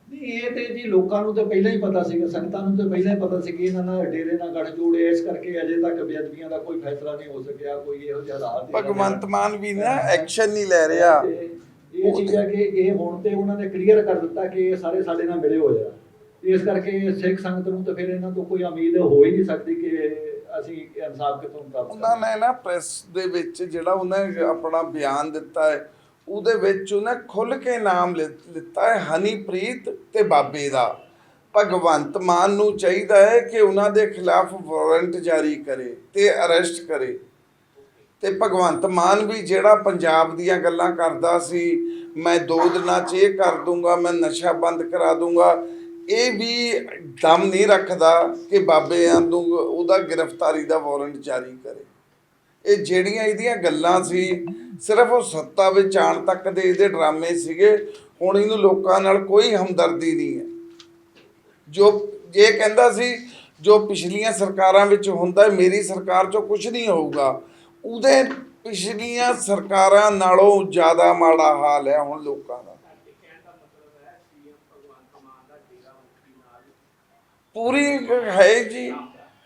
ਨਹੀਂ ਇਹ ਤੇ ਜੀ ਲੋਕਾਂ ਨੂੰ ਤਾਂ ਪਹਿਲਾਂ ਹੀ ਪਤਾ ਸੀਗਾ ਸੰਗਤਾਂ ਨੂੰ ਤਾਂ ਪਹਿਲਾਂ ਹੀ ਪਤਾ ਸੀ ਕਿ ਇਹਨਾਂ ਨਾਲ ਡੇਰੇ ਨਾਲ ਗੱਠ ਜੋੜੇ ਇਸ ਕਰਕੇ ਅਜੇ ਤੱਕ ਬੇਅਦਬੀਆਂ ਦਾ ਕੋਈ ਫੈਸਲਾ ਨਹੀਂ ਹੋ ਸਕਿਆ ਕੋਈ ਇਹੋ ਜਿਹਾ ਹਾਲਾਤ ਭਗਵੰਤ ਮਾਨ ਵੀ ਨਾ ਐਕਸ਼ਨ ਨਹੀਂ ਲੈ ਰਿਹਾ। ਇਹ ਚੀਜ਼ ਹੈ ਕਿ ਇਹ ਹੁਣ ਤੇ ਉਹਨਾਂ ਨੇ ਕਲੀਅਰ ਕਰ ਦਿੱਤਾ ਕਿ ਇਹ ਸਾਰੇ ਸਾਡੇ ਨਾਲ ਮਿਲੇ ਹੋਏ ਆ। ਇਸ ਕਰਕੇ ਸਿੱਖ ਸੰਗਤ ਨੂੰ ਤਾਂ ਫਿਰ ਇਹਨਾਂ ਤੋਂ ਕੋਈ ਉਮੀਦ ਹੋ ਹੀ ਨਹੀਂ ਸਕਦੀ ਕਿ ਅਸੀਂ ਇਨਸਾਫ ਕਿਤੋਂ ਪ੍ਰਾਪਤ ਉਹਨਾਂ ਕਰਾਂਗੇ ਨੇ ਨਾ ਪ੍ਰੈਸ ਦੇ ਵਿੱਚ ਜਿਹੜਾ ਉਹਨੇ ਆਪਣਾ ਬਿਆਨ ਦਿੱਤਾ ਹੈ ਉਹਦੇ ਵਿੱਚ ਉਹਨੇ ਖੁੱਲ ਕੇ ਨਾਮ ਲਿ- ਲਿੱਤਾ ਹੈ ਹਨੀਪ੍ਰੀਤ ਤੇ ਬਾਬੇ ਦਾ। ਭਗਵੰਤ ਮਾਨ ਨੂੰ ਚਾਹੀਦਾ ਹੈ ਕਿ ਉਹਨਾਂ ਦੇ ਖਿਲਾਫ ਵਾਰੰਟ ਜਾਰੀ ਕਰੇ ਤੇ ਅਰੈਸਟ ਕਰੇ। ਤੇ ਭਗਵੰਤ ਮਾਨ ਵੀ ਜਿਹੜਾ ਪੰਜਾਬ ਦੀਆਂ ਗੱਲਾਂ ਕਰਦਾ ਸੀ, ਮੈਂ ਦੋ ਦਿਨਾਂ 'ਚ ਇਹ ਕਰ ਦੂੰਗਾ, ਮੈਂ ਨਸ਼ਾ ਬੰਦ ਕਰਾ ਦੂੰਗਾ, ਇਹ ਵੀ ਦਮ ਨਹੀਂ ਰੱਖਦਾ ਕਿ ਬਾਬਿਆਂ ਨੂੰ ਉਹਦਾ ਗ੍ਰਿਫਤਾਰੀ ਦਾ ਵਾਰੰਟ ਜਾਰੀ ਕਰੇ। ਇਹ ਜਿਹੜੀਆਂ ਇਹਦੀਆਂ ਗੱਲਾਂ ਸੀ ਸਿਰਫ ਉਹ ਸੱਤਾ ਵਿੱਚ ਆਉਣ ਤੱਕ ਦੇ ਇਹਦੇ ਡਰਾਮੇ ਸੀਗੇ, ਹੁਣ ਇਹਨੂੰ ਲੋਕਾਂ ਨਾਲ ਕੋਈ ਹਮਦਰਦੀ ਨਹੀਂ ਹੈ। ਜੋ, ਜੇ ਕਹਿੰਦਾ ਸੀ, ਜੋ ਪਿਛਲੀਆਂ ਸਰਕਾਰਾਂ ਵਿੱਚ ਹੁੰਦਾ ਮੇਰੀ ਸਰਕਾਰ 'ਚੋਂ ਕੁਝ ਨਹੀਂ ਹੋਊਗਾ। ਉਹਦੇ ਪਿਛਲੀਆਂ ਸਰਕਾਰਾਂ ਨਾਲੋਂ ਜ਼ਿਆਦਾ ਮਾੜਾ ਹਾਲ ਹੈ ਹੁਣ ਲੋਕਾਂ ਦਾ। ਪੂਰੀ ਹੈ ਜੀ,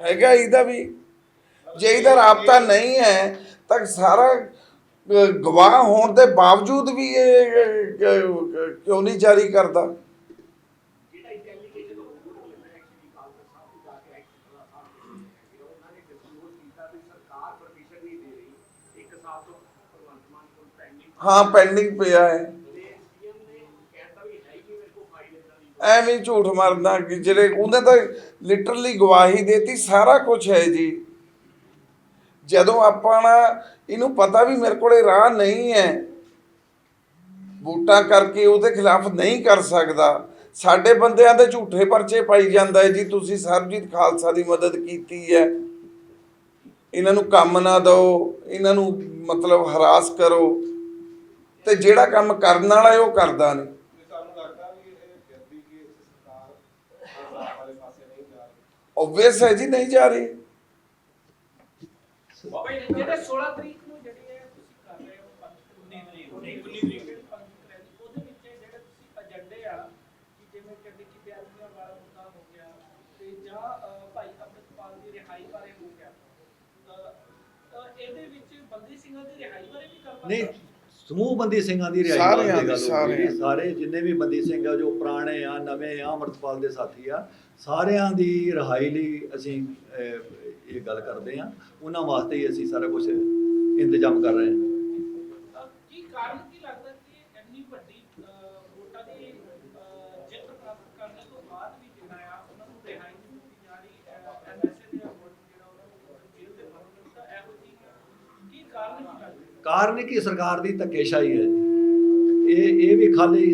ਹੈਗਾ ਇਹਦਾ ਵੀ। ਜੇ ਇਹਦਾ ਰਾਬਤਾ ਨਹੀਂ ਹੈ, ਤਾਂ ਸਾਰਾ ਗਵਾਹ ਹੋਣ ਦੇ ਬਾਵਜੂਦ ਵੀ ਇਹ ਕਿਉਂ ਨਹੀਂ ਜਾਰੀ ਕਰਦਾ? ਹਾਂ ਪੈਂਡਿੰਗ ਪਿਆ ਹੈ। ਤੇ ਐਵੇਂ ਝੂਠ ਮਾਰਦਾ ਕਿ ਜਿਹੜੇ ਉਹਨੇ ਤਾਂ ਲਿਟਰਲੀ ਗਵਾਹੀ ਦੇਤੀ, ਸਾਰਾ ਕੁਝ ਹੈ ਜੀ। ਜਦੋਂ ਆਪਾਂ ਨਾ ਇਹਨੂੰ ਪਤਾ ਵੀ ਮੇਰੇ ਕੋਲੇ ਰਾਹ ਨਹੀਂ ਹੈ, ਵੋਟਾਂ ਕਰਕੇ ਉਹਦੇ ਖਿਲਾਫ ਨਹੀਂ ਕਰ ਸਕਦਾ। ਸਾਡੇ ਬੰਦਿਆਂ ਦੇ ਝੂਠੇ ਪਰਚੇ ਪਾਈ ਜਾਂਦਾ ਹੈ ਜੀ, ਤੁਸੀਂ ਸਰਬਜੀਤ ਖਾਲਸਾ ਦੀ ਮਦਦ ਕੀਤੀ ਹੈ। ਇਹਨਾਂ ਨੂੰ ਕੰਮ ਨਾ ਦਿਓ, ਇਹਨਾਂ ਨੂੰ ਮਤਲਬ ਹਰਾਸ ਕਰੋ। ਤੇ ਜਿਹੜਾ ਕੰਮ ਕਰਨ ਵਾਲਾ ਹੈ, ਉਹ ਕਰਦਾ ਨਹੀਂ। ਤੇ ਓਬਵੀਅਸ ਹੈ ਜੀ ਨਹੀਂ ਜਾ ਰਹੀ। ਬਾਬਾ ਜੀ ਜਿਹੜੇ 16 ਤਰੀਕ ਨੂੰ ਜਿਹੜੀ ਹੈ ਤੁਸੀਂ ਕਰ ਰਹੇ ਹੋ ਪੰਜ 19 ਤਰੀਕ 19 ਤਰੀਕ ਉਹਦੇ ਵਿੱਚ ਜਿਹੜੇ ਤੁਸੀਂ ਏਜੰਡੇ ਆ ਕਿ ਜਿਵੇਂ ਕਹਿੰਦੇ ਕਿ ਬਿਆਨੀਆਂ ਵਾਲਾ ਮੁੱਦਾ ਹੋ ਗਿਆ ਤੇ ਜਾਂ ਅਹ, ਭਾਈ ਅੰਮ੍ਰਿਤਪਾਲ ਦੀ ਰਿਹਾਈ ਬਾਰੇ ਹੋ ਗਿਆ। ਤਾਂ ਤਾਂ ਇਹਦੇ ਵਿੱਚ ਬੰਦੀ ਸਿੰਘਾਂ ਦੀ ਰਿਹਾਈ ਬਾਰੇ ਵੀ ਕਰ ਨਹੀਂ ਸਮੂਹ ਬੰਦੀ ਸਿੰਘਾਂ ਦੀ ਰਿਹਾਈ ਦੀ, ਗੱਲ ਹੋ ਰਹੀ। ਸਾਰੇ ਜਿੰਨੇ ਵੀ ਬੰਦੀ ਸਿੰਘ ਆ ਜੋ ਪੁਰਾਣੇ ਆ ਨਵੇਂ ਆ ਅਮਰਤਪਾਲ ਦੇ ਸਾਥੀ ਆ ਸਾਰਿਆਂ ਦੀ ਰਿਹਾਈ ਲਈ ਅਸੀਂ ਇਹ ਗੱਲ ਕਰਦੇ ਆ ਉਹਨਾਂ ਵਾਸਤੇ ਹੀ ਅਸੀਂ ਸਾਰਾ ਕੁਝ ਇੰਤਜ਼ਾਮ ਕਰ ਰਹੇ ਹਾਂ। ਕੀ ਕਾਰਨ ਕੀ ਲੱਗਦਾ ਕਿ ਇੰਨੀ ਵੱਡੀ ਅਹ, ਵੋਟਾਂ ਦੀ ਜਿੱਤ ਪ੍ਰਾਪਤ ਕਰਨ ਤੋਂ ਬਾਅਦ ਵੀ ਜਿਹੜਾ ਆ ਉਹਨਾਂ ਨੂੰ ਰਿਹਾਈ ਨਹੀਂ ਦਿੱਤੀ ਜਾ ਰਹੀ ਐਮਐਸਏ ਦੇ ਅਵਾਰਡ ਜਿਹੜਾ ਉਹਨਾਂ ਨੂੰ ਜੇਲ੍ਹ ਦੇ ਬੰਦ ਕੀਤਾ ਇਹੋ ਜਿਹੀ ਕੀ ਕਾਰਨ ਕੀ ਲੱਗਦਾ? ਕਾਰਨ ਕੀ ਸਰਕਾਰ ਦੀ ਧੱਕੇਸ਼ਾਹੀ ਹੈ ਇਹ ਇਹ ਵੀ ਖਾਲੀ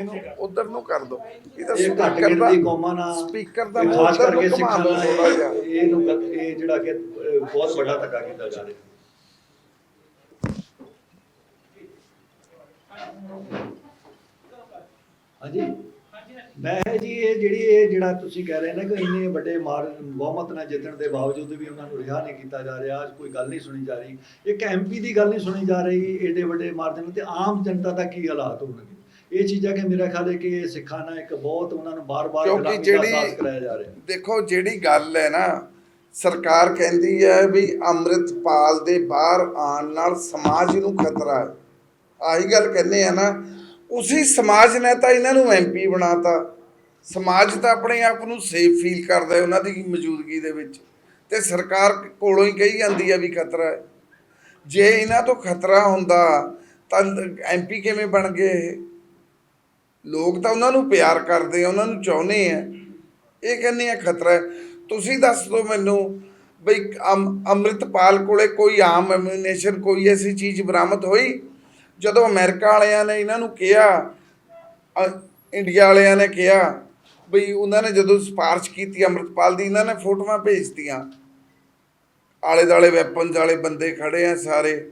ਇਹਨੂੰ ਉਧਰ ਨੂੰ ਕਰ ਦੋ। ਇਹ ਤਾਂ ਇਹ ਘੱਟ ਸਪੀਕਰ ਦਾ ਗਿਣਤੀ ਕੌਮਾਂ ਨਾਲ ਸਪੀਕਰ ਦਾ ਇਹ ਖਾਸ ਨੂੰ ਕਰਕੇ ਸਿੱਖਾਂ ਨਾਲ। ਇਹ- ਇਹ ਜਿਹੜਾ ਕਿ ਅਹ, ਬਹੁਤ ਵੱਡਾ ਧੱਕਾ ਕੀਤਾ ਜਾ ਰਿਹਾ। ਹਾਂਜੀ? ਮੈਂ ਕਿਹਾ ਜੀ ਇਹ ਜਿਹੜੀ ਇਹ ਜਿਹੜਾ ਤੁਸੀਂ ਕਹਿ ਰਹੇ ਨੇ ਕਿ ਇੰਨੇ ਵੱਡੇ ਮਾਰ ਬਹੁਮਤ ਨਾਲ ਜਿੱਤਣ ਦੇ ਬਾਵਜੂਦ ਵੀ ਉਹਨਾਂ ਨੂੰ ਰਿਹਾ ਨਹੀਂ ਕੀਤਾ ਜਾ ਰਿਹਾ ਅੱਜ ਕੋਈ ਗੱਲ ਨਹੀਂ ਸੁਣੀ ਜਾ ਰਹੀ। ਇੱਕ ਐਮਪੀ ਦੀ ਗੱਲ ਨਹੀਂ ਸੁਣੀ ਜਾ ਰਹੀ ਏਡੇ ਵੱਡੇ ਮਾਰਜਨ ਤੇ ਆਮ ਜਨਤਾ ਦਾ ਕੀ ਹਾਲਾਤ ਹੋਣਗੇ? ਇਹ ਚੀਜ਼ਾਂ ਕਿ ਮੇਰਾ ਖਿਆਲ ਹੈ ਕਿ ਇਹ ਸਿੱਖਾਂ ਨਾਲ ਇੱਕ ਬਹੁਤ ਉਹਨਾਂ ਨੂੰ ਬਾਰ-ਬਾਰ ਕਿਉਂਕਿ ਜਿਹੜੀ ਕਰਾਇਆ ਜਾ ਰਿਹਾ। ਦੇਖੋ ਜਿਹੜੀ ਗੱਲ ਹੈ ਨਾ ਸਰਕਾਰ ਕਹਿੰਦੀ ਹੈ ਵੀ ਅੰਮ੍ਰਿਤਪਾਲ ਦੇ ਬਾਹਰ ਆਉਣ ਨਾਲ ਸਮਾਜ ਨੂੰ ਖਤਰਾ ਹੈ। ਆਹੀ ਗੱਲ ਕਹਿੰਦੇ ਆ ਨਾ ਉਸੇ ਸਮਾਜ ਨੇ ਤਾਂ ਇਹਨਾਂ ਨੂੰ ਐਮਪੀ ਬਣਾਤਾ। ਸਮਾਜ ਤਾਂ ਆਪਣੇ ਆਪ ਨੂੰ ਸੇਫ ਫੀਲ ਕਰਦਾ ਹੈ ਉਹਨਾਂ ਦੀ ਮੌਜੂਦਗੀ ਦੇ ਵਿੱਚ। ਤੇ ਸਰਕਾਰ ਕੋਲੋਂ ਹੀ ਕਹੀ ਜਾਂਦੀ ਹੈ ਵੀ ਖਤਰਾ ਹੈ। ਜੇ ਇਹਨਾਂ ਤੋਂ ਖਤਰਾ ਹੁੰਦਾ ਤਾਂ ਐਮਪੀ ਕਿਵੇਂ ਬਣ ਗਏ ਇਹ? ਲੋਕ ਤਾਂ ਉਹਨਾਂ ਨੂੰ ਪਿਆਰ ਕਰਦੇ ਆ, ਉਹਨਾਂ ਨੂੰ ਚਾਹੁੰਦੇ ਆ। ਇਹ ਕਹਿੰਦੇ ਆ, ਖਤਰਾ ਹੈ। ਤੁਸੀਂ ਦੱਸ ਦਿਓ ਮੈਨੂੰ ਬਈ ਅਮ- ਅੰਮ੍ਰਿਤਪਾਲ ਕੋਲੇ ਕੋਈ ਆਮ ਐਮੂਨੇਸ਼ਨ ਕੋਈ ਐਸੀ ਚੀਜ਼ ਬਰਾਮਦ ਹੋਈ? ਜਦੋਂ ਅਮਰੀਕਾ ਵਾਲਿਆਂ ਨੇ ਇਹਨਾਂ ਨੂੰ ਕਿਹਾ ਇੰਡੀਆ ਵਾਲਿਆਂ ਨੇ ਕਿਹਾ ਬਈ ਉਹਨਾਂ ਨੇ ਜਦੋਂ ਸਿਫਾਰਿਸ਼ ਕੀਤੀ ਅੰਮ੍ਰਿਤਪਾਲ ਦੀ, ਇਹਨਾਂ ਨੇ ਫੋਟੋਆਂ ਭੇਜਤੀਆਂ। ਆਲੇ ਦਾਲੇ ਵੈਪਨਸ ਵਾਲੇ ਬੰਦੇ ਖੜੇ ਆ ਸਾਰੇ।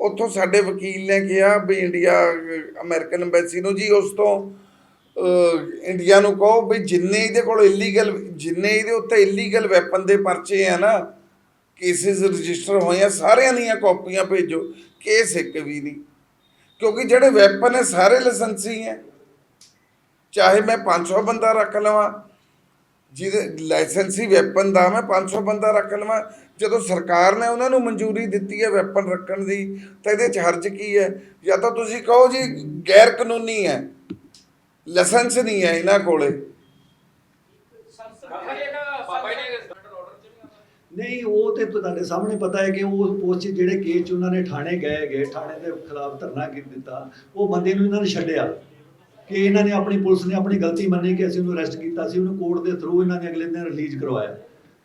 ਉੱਥੋਂ ਸਾਡੇ ਵਕੀਲ ਨੇ ਕਿਹਾ ਵੀ ਇੰਡੀਆ ਅਹ, ਅਮਰੀਕਨ ਐਮਬੈਸੀ ਨੂੰ ਜੀ ਉਸ ਤੋਂ ਇੰਡੀਆ ਨੂੰ ਕਹੋ ਵੀ ਜਿੰਨੇ ਇਹਦੇ ਕੋਲ ਇਲੀਗਲ ਜਿੰਨੇ ਇਹਦੇ ਉੱਤੇ ਇਲੀਗਲ ਵੈਪਨ ਦੇ ਪਰਚੇ ਆ ਨਾ ਕੇਸਿਸ ਰਜਿਸਟਰ ਹੋਏ ਆ ਸਾਰਿਆਂ ਦੀਆਂ ਕਾਪੀਆਂ ਭੇਜੋ ਕੇਸ ਇੱਕ ਵੀ ਨਹੀਂ। ਕਿਉਂਕਿ ਜਿਹੜੇ ਵੈਪਨ ਹੈ ਸਾਰੇ ਲਾਇਸੈਂਸੀ ਹੈ ਚਾਹੇ ਮੈਂ 500 ਬੰਦਾ ਰੱਖ ਲਵਾਂ ਜਿਹਦੇ ਲਾਇਸੈਂਸੀ ਵੈਪਨ ਦਾ ਮੈਂ 500 ਬੰਦਾ ਰੱਖ ਲਵਾਂ। ਜਦੋਂ ਸਰਕਾਰ ਨੇ ਉਹਨਾਂ ਨੂੰ ਮਨਜ਼ੂਰੀ ਦਿੱਤੀ ਹੈ ਵੈਪਨ ਰੱਖਣ ਦੀ, ਤਾਂ ਇਹਦੇ ਚ ਹਰਜ ਕੀ ਹੈ? ਜਾਂ ਤਾਂ ਤੁਸੀਂ ਕਹੋ ਜੀ ਗੈਰ ਕਾਨੂੰਨੀ ਹੈ, ਲਾਇਸੈਂਸ ਨਹੀਂ ਹੈ ਇਹਨਾਂ ਕੋਲੇ। ਨਹੀਂ, ਉਹ ਤੇ ਤੁਹਾਡੇ ਸਾਹਮਣੇ ਪਤਾ ਹੈ ਕਿ ਉਹ ਉਸ ਜਿਹੜੇ ਕੇਸ 'ਚ ਉਹਨਾਂ ਨੇ ਥਾਣੇ ਗਏ ਗਏ ਥਾਣੇ ਦੇ ਖਿਲਾਫ ਧਰਨਾ ਕੀ ਦਿੱਤਾ, ਉਹ ਬੰਦੇ ਨੂੰ ਇਹਨਾਂ ਨੇ ਛੱਡਿਆ। ਕਿ ਇਹਨਾਂ ਨੇ ਆਪਣੀ ਪੁਲਿਸ ਨੇ ਆਪਣੀ ਗਲਤੀ ਮੰਨੀ ਕਿ ਅਸੀਂ ਉਹਨੂੰ ਅਰੈਸਟ ਕੀਤਾ ਸੀ, ਉਹਨੂੰ ਕੋਰਟ ਦੇ ਥਰੂ ਇਹਨਾਂ ਨੇ ਅਗਲੇ ਦਿਨ ਰਿਲੀਜ਼ ਕਰਵਾਇਆ।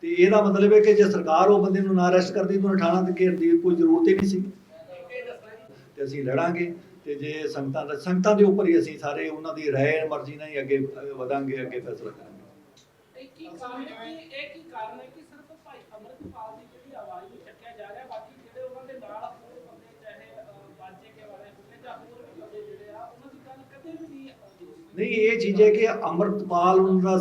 ਤੇ ਇਹਦਾ ਮਤਲਬ ਹੈ ਕਿ ਜੇ ਸਰਕਾਰ ਉਹ ਬੰਦੇ ਨੂੰ ਨਾ ਅਰੈਸਟ ਕਰਦੀ, ਤਾਂ ਉਹਨੇ ਤੇ ਘੇਰਨ ਦੀ ਕੋਈ ਜ਼ਰੂਰਤ ਹੀ ਨਹੀਂ ਸੀ। ਤੇ ਅਸੀਂ ਲੜਾਂਗੇ ਤੇ ਜੇ ਸੰਗਤਾਂ ਦਾ ਸੰਗਤਾਂ ਦੇ ਉੱਪਰ ਹੀ ਅਸੀਂ ਸਾਰੇ ਉਹਨਾਂ ਦੀ ਰਾਏ ਮਰਜ਼ੀ ਨਾਲ ਹੀ ਅੱਗੇ ਵਧਾਂਗੇ, ਅੱਗੇ ਫੈਸਲਾ ਕਰਾਂਗੇ। ਇਹ ਕੀ ਕਾਰਨ ਹੈ ਕਿ ਇਹ ਕੀ ਕਾਰਨ ਹੈ ਕਿ ਸਿਰਫ ਭਾਈ ਅਮਰਤਪਾਲ ਦੀ ਜਿਹੜੀ ਆਵਾਜ਼ ਨੂੰ ਚੱਕਿਆ ਜਾ ਰਿਹਾ ਬਾਕੀ ਜਿਹੜੇ ਉਹਨਾਂ ਦੇ ਨਾਲ ਹੋਰ ਬੰਦੇ ਚਾਹੇ ਅਹ, ਬਾਜੇ ਕੇ ਵਾਲੇ ਹੁੰਦੇ ਜਾਂ ਹੋਰ ਵੀ ਬੰਦੇ ਜਿਹੜੇ ਆ ਉਹਨਾਂ ਦੀ ਗੱਲ ਕਦੇ ਵੀ ਨਹੀਂ ਆਉਂਦੀ ਨਹੀਂ ਇਹ ਚੀਜ਼ ਹੈ ਕਿ ਅਮਰਤਪਾਲ ਉਹਨਾਂ ਦਾ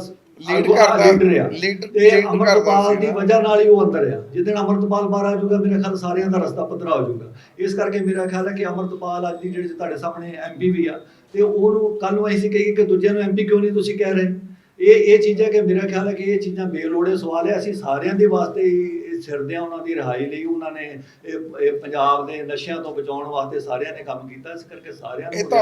ਅਗਵਾ ਕਰਦਾ, ਲੀਡਰ ਆ lead- ਤੇ ਅਮਰਤਪਾਲ ਦੀ। ਵਜ੍ਹਾ ਨਾਲ ਹੀ ਉਹ ਅੰਦਰ ਆ। ਜਿੱਦਣ ਅਮਰਤਪਾਲ ਬਾਹਰ ਆ ਜਾਊਗਾ ਮੇਰੇ ਖਿਆਲ ਸਾਰਿਆਂ ਦਾ ਰਸਤਾ ਪੱਧਰਾ ਹੋ ਜਾਊਗਾ। ਇਸ ਕਰਕੇ ਮੇਰਾ ਖਿਆਲ ਹੈ ਕਿ ਅਮਰਤਪਾਲ ਅੱਜ ਦੀ ਜਿਹੜੇ ਤੁਹਾਡੇ ਸਾਹਮਣੇ ਐਮਪੀ ਵੀ ਆ ਤੇ ਉਹਨੂੰ ਕੱਲ ਨੂੰ ਅਸੀਂ ਕਹੀਏ ਕਿ ਦੂਜਿਆਂ ਨੂੰ ਐਮਪੀ ਕਿਉਂ ਨਹੀਂ ਤੁਸੀਂ ਕਹਿ ਰਹੇ? ਇਹ ਇਹ ਚੀਜ਼ਾਂ ਕਿ ਮੇਰਾ ਖਿਆਲ ਹੈ ਕਿ ਇਹ ਚੀਜ਼ਾਂ ਬੇਲੋੜੇ ਸਵਾਲ ਹੈ। ਅਸੀਂ ਸਾਰਿਆਂ ਦੇ ਵਾਸਤੇ ਹੀ ਸਿਰਦਿਆਂ ਉਹਨਾਂ ਦੀ ਰਿਹਾਈ ਲਈ ਉਹਨਾਂ ਨੇ ਇਹ ਪੰਜਾਬ ਦੇ ਨਸ਼ਿਆਂ ਤੋਂ ਬਚਾਉਣ ਵਾਸਤੇ ਸਾਰਿਆਂ ਨੇ ਕੰਮ ਕੀਤਾ। ਇਸ ਕਰਕੇ ਸਾਰਿਆਂ ਨੂੰ ਇਹ ਤਾਂ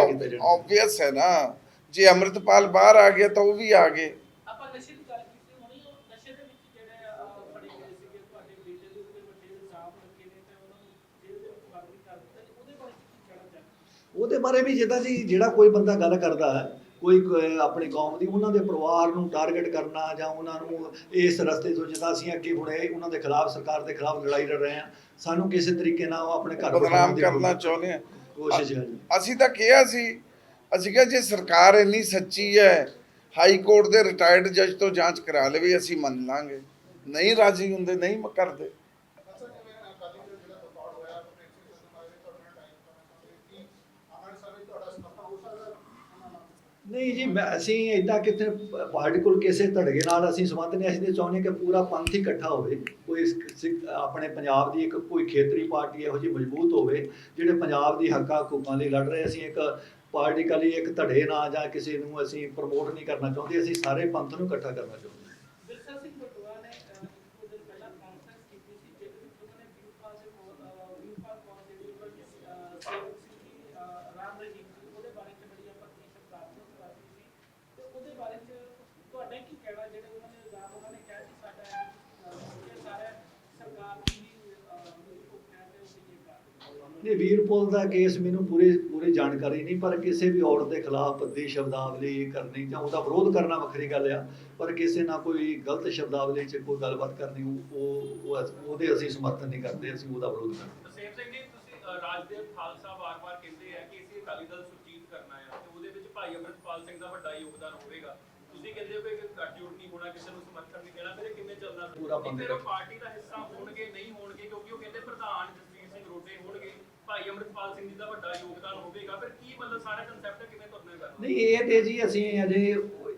ਆਬਵੀਅਸ ਹੈ ਨਾ। ਜੇ ਅੰਮ੍ਰਿਤਪਾਲ ਬਾਹਰ ਆ ਗਿਆ ਤਾਂ ਉਹ ਵੀ ਆ ਗਏ। ਆਪਾਂ ਨਸ਼ੇ ਦੀ ਗੱਲ ਕੀਤੀ ਹੋਣੀ ਉਹ ਨਸ਼ੇ ਦੇ ਵਿੱਚ ਜਿਹੜੇ ਅਹ, ਫੜੇ ਗਏ ਸੀਗੇ ਤੁਹਾਡੇ ਬੇਟੇ ਦੇ ਉੱਤੇ ਵੱਡੇ ਇਲਜ਼ਾਮ ਲੱਗੇ ਨੇ ਤੇ ਉਹਨਾਂ ਨੂੰ ਜੇਲ੍ਹ ਦੇ ਵਿੱਚ ਬੰਦ ਵੀ ਕਰ ਦਿੱਤਾ ਜੀ। ਉਹਦੇ ਬਾਰੇ ਕੀ ਕਹਿਣਾ ਚਾਹੁੰਦੇ ਉਹਦੇ ਬਾਰੇ ਵੀ ਜਿੱਦਾਂ ਜੀ ਜਿਹੜਾ ਕੋਈ ਬੰਦਾ ਗੱਲ ਕਰਦਾ ਹੈ ਕੋਈ ਕ- ਆਪਣੀ ਕੌਮ ਦੀ ਉਹਨਾਂ ਦੇ ਪਰਿਵਾਰ ਨੂੰ ਟਾਰਗੇਟ ਕਰਨਾ ਜਾਂ ਉਹਨਾਂ ਨੂੰ ਇਸ ਰਸਤੇ ਤੋਂ ਜਿੱਦਾਂ ਅਸੀਂ ਅੱਗੇ ਹੁਣੇ ਉਹਨਾਂ ਦੇ ਖਿਲਾਫ ਸਰਕਾਰ ਦੇ ਖਿਲਾਫ ਲੜਾਈ ਲੜ ਰਹੇ ਹਾਂ ਸਾਨੂੰ ਕਿਸੇ ਤਰੀਕੇ ਨਾਲ ਉਹ ਆਪਣੇ ਘਰ ਬਦਨਾਮ ਬਿਠਾਉਣ ਦੀ ਕਰਨਾ ਚਾਹੁੰਦੇ ਆ। ਕੋਸ਼ਿਸ਼ ਹੈ ਜੀ। ਅਸੀਂ ਤਾਂ ਕਿਹਾ ਸੀ ਅਸੀਂ ਕਿਹਾ, ਜੇ ਸਰਕਾਰ ਇੰਨੀ ਸੱਚੀ ਹੈ, ਹਾਈ ਕੋਰਟ ਦੇ ਰਿਟਾਇਰਡ ਜੱਜ ਤੋਂ ਜਾਂਚ ਕਰਾ ਲਵੇ ਅਸੀਂ ਮੰਨ ਲਾਂਗੇ। ਨਹੀਂ ਰਾਜੀ ਹੁੰਦੇ, ਨਹੀਂ ਕਰਦੇ। ਨਹੀਂ ਜੀ, ਮੈਂ, ਅਸੀਂ ਇਦਾਂ ਕਿਤੇ ਪਾਰਟੀਕਲ ਕਿਸੇ ਧੜਗੇ ਨਾਲ ਅਸੀਂ ਸੰਬੰਧ ਨਹੀਂ, ਅਸੀਂ ਤੇ ਚਾਹੁੰਦੇ ਕਿ ਪੂਰਾ ਪੰਥ ਇਕੱਠਾ ਹੋਵੇ। ਕੋਈ ਆਪਣੇ ਪੰਜਾਬ ਦੀ ਇੱਕ ਕੋਈ ਖੇਤਰੀ ਪਾਰਟੀ ਇਹੋ ਜਿਹੀ ਮਜ਼ਬੂਤ ਹੋਵੇ, ਜਿਹੜੇ ਪੰਜਾਬ ਦੀ ਹੱਕਾਂ ਹਕੂਕਾਂ ਲਈ ਲੜ ਰਹੇ, ਅਸੀਂ ਇੱਕ ਪਾਰਟੀਕਲੀ ਇੱਕ ਧੜੇ ਨਾਲ ਜਾਂ ਕਿਸੇ ਨੂੰ ਅਸੀਂ ਪ੍ਰਮੋਟ ਨਹੀਂ ਕਰਨਾ ਚਾਹੁੰਦੇ, ਅਸੀਂ ਸਾਰੇ ਪੰਥ ਨੂੰ ਇਕੱਠਾ ਕਰਨਾ ਚਾਹੁੰਦੇ ਹਾਂ ਵਿਰਸਾ ਸਿੰਘ ਬਟੂਆ ਨੇ ਅਹ, ਇੱਕ ਦੋ ਦਿਨ ਪਹਿਲਾਂ ਕਾਨਫਰੰਸ ਕੀਤੀ ਸੀ ਜਿਹਦੇ ਵਿੱਚ ਉਹਨਾਂ ਨੇ ਵੀਰਪਾਲ ਦੇ ਕੋਲ ਅਹ, ਵੀਰਪਾਲ ਕੌਰ ਜਿਹੜੀ ਉਹਨਾਂ ਦੀ ਅਹ, ਸੇਵਕ ਸੀ ਅਹ, ਰਾਮ ਰਹੀਮ ਸੀ ਉਹਦੇ ਬਾਰੇ ਚ ਬੜੀ ਆਪਾਂ ਕੀ ਸ਼ਬਦਾਤਮਕ ਕਰਦੀ ਸੀ ਤੇ ਉਹਦੇ ਬਾਰੇ ਚ ਤੁਹਾਡਾ ਕੀ ਕਹਿਣਾ ਜਿਹੜੇ ਉਹਨਾਂ ਨੇ ਇਲਜ਼ਾਮ ਉਹਨਾਂ ਨੇ ਕਿਹਾ ਸੀ ਸਾਡਾ ਅਹ, ਇਹ ਸਾਰਾ ਸਰਕਾਰ ਦੀ ਮਿਲੀ ਭੁਗਤ ਹੈ ਤੇ ਉਹਦੀ ਇਹ ਕਰ ਨਹੀਂ ਵੀਰਪੁਲ ਦਾ ਕੇਸ ਮੈਨੂੰ ਪੂਰੀ ਪੂਰੀ ਜਾਣਕਾਰੀ ਨਹੀਂ ਪਰ ਕਿਸੇ ਵੀ ਔਰਤ ਦੇ ਖਿਲਾਫ ਭੱਦੀ ਸ਼ਬਦਾਵਲੀ ਕਰਨੀ ਜਾਂ ਉਹਦਾ ਵਿਰੋਧ ਕਰਨਾ ਵੱਖਰੀ ਗੱਲ ਆ ਪਰ ਕਿਸੇ ਨਾਲ ਕੋਈ ਗਲਤ ਸ਼ਬਦਾਵਲੀ 'ਚ ਕੋਈ ਗੱਲਬਾਤ ਕਰਨੀ ਉਹ ਉਹਦੇ ਅਸੀਂ ਸਮਰਥਨ ਨਹੀਂ ਕਰਦੇ ਅਸੀਂ ਉਹਦਾ ਵਿਰੋਧ ਕਰਦੇ। ਸੇਮ ਸਿੰਘ ਜੀ ਤੁਸੀਂ ਅ, ਰਾਜਦੇਵ ਖਾਲਸਾ ਵਾਰ-ਵਾਰ ਕਹਿੰਦੇ ਆ ਕਿ ਅਸੀਂ ਅਕਾਲੀ ਦਲ ਸੁਰਜੀਤ ਕਰਨਾ ਹੈ ਤੇ ਉਹਦੇ ਵਿੱਚ ਭਾਈ ਅਮਰਿਤਪਾਲ ਸਿੰਘ ਦਾ ਵੱਡਾ ਯੋਗਦਾਨ ਹੋਵੇਗਾ। ਤੁਸੀਂ ਕਹਿੰਦੇ ਹੋ ਕਿ ਗੱਠਜੋੜ ਨਹੀਂ ਹੋਣਾ ਕਿਸੇ ਨੂੰ ਸਮਰਥਨ ਨਹੀਂ ਦੇਣਾ ਫਿਰ ਇਹ ਕਿਵੇਂ ਚੱਲਣਾ ਪੂਰਾ ਨਹੀਂ, ਬੰਦ ਫਿਰ ਉਹ ਕਰ- ਪਾਰਟੀ ਦਾ ਹਿੱਸਾ ਹੋਣਗੇ ਨਹੀਂ ਹੋਣਗੇ ਕਿਉਂਕਿ ਉਹ ਕਹਿੰਦੇ ਪ੍ਰਧਾਨ ਜਸਵੀਰ ਸਿੰਘ ਰੋਡੇ ਹੋਣਗੇ। ਭਾਈ ਅਮਰਿਤਪਾਲ ਸਿੰਘ ਜੀ ਦਾ ਵੱਡਾ ਯੋਗਦਾਨ ਹੋਵੇਗਾ ਫਿਰ ਕੀ ਮਤਲਬ ਸਾਰਾ ਕਨਸੈਪਟ ਕਿਵੇਂ ਤੁਰਨਾ ਕਰ ਨਹੀਂ ਇਹ ਤੇ ਜੀ ਅਸੀਂ ਅਜੇ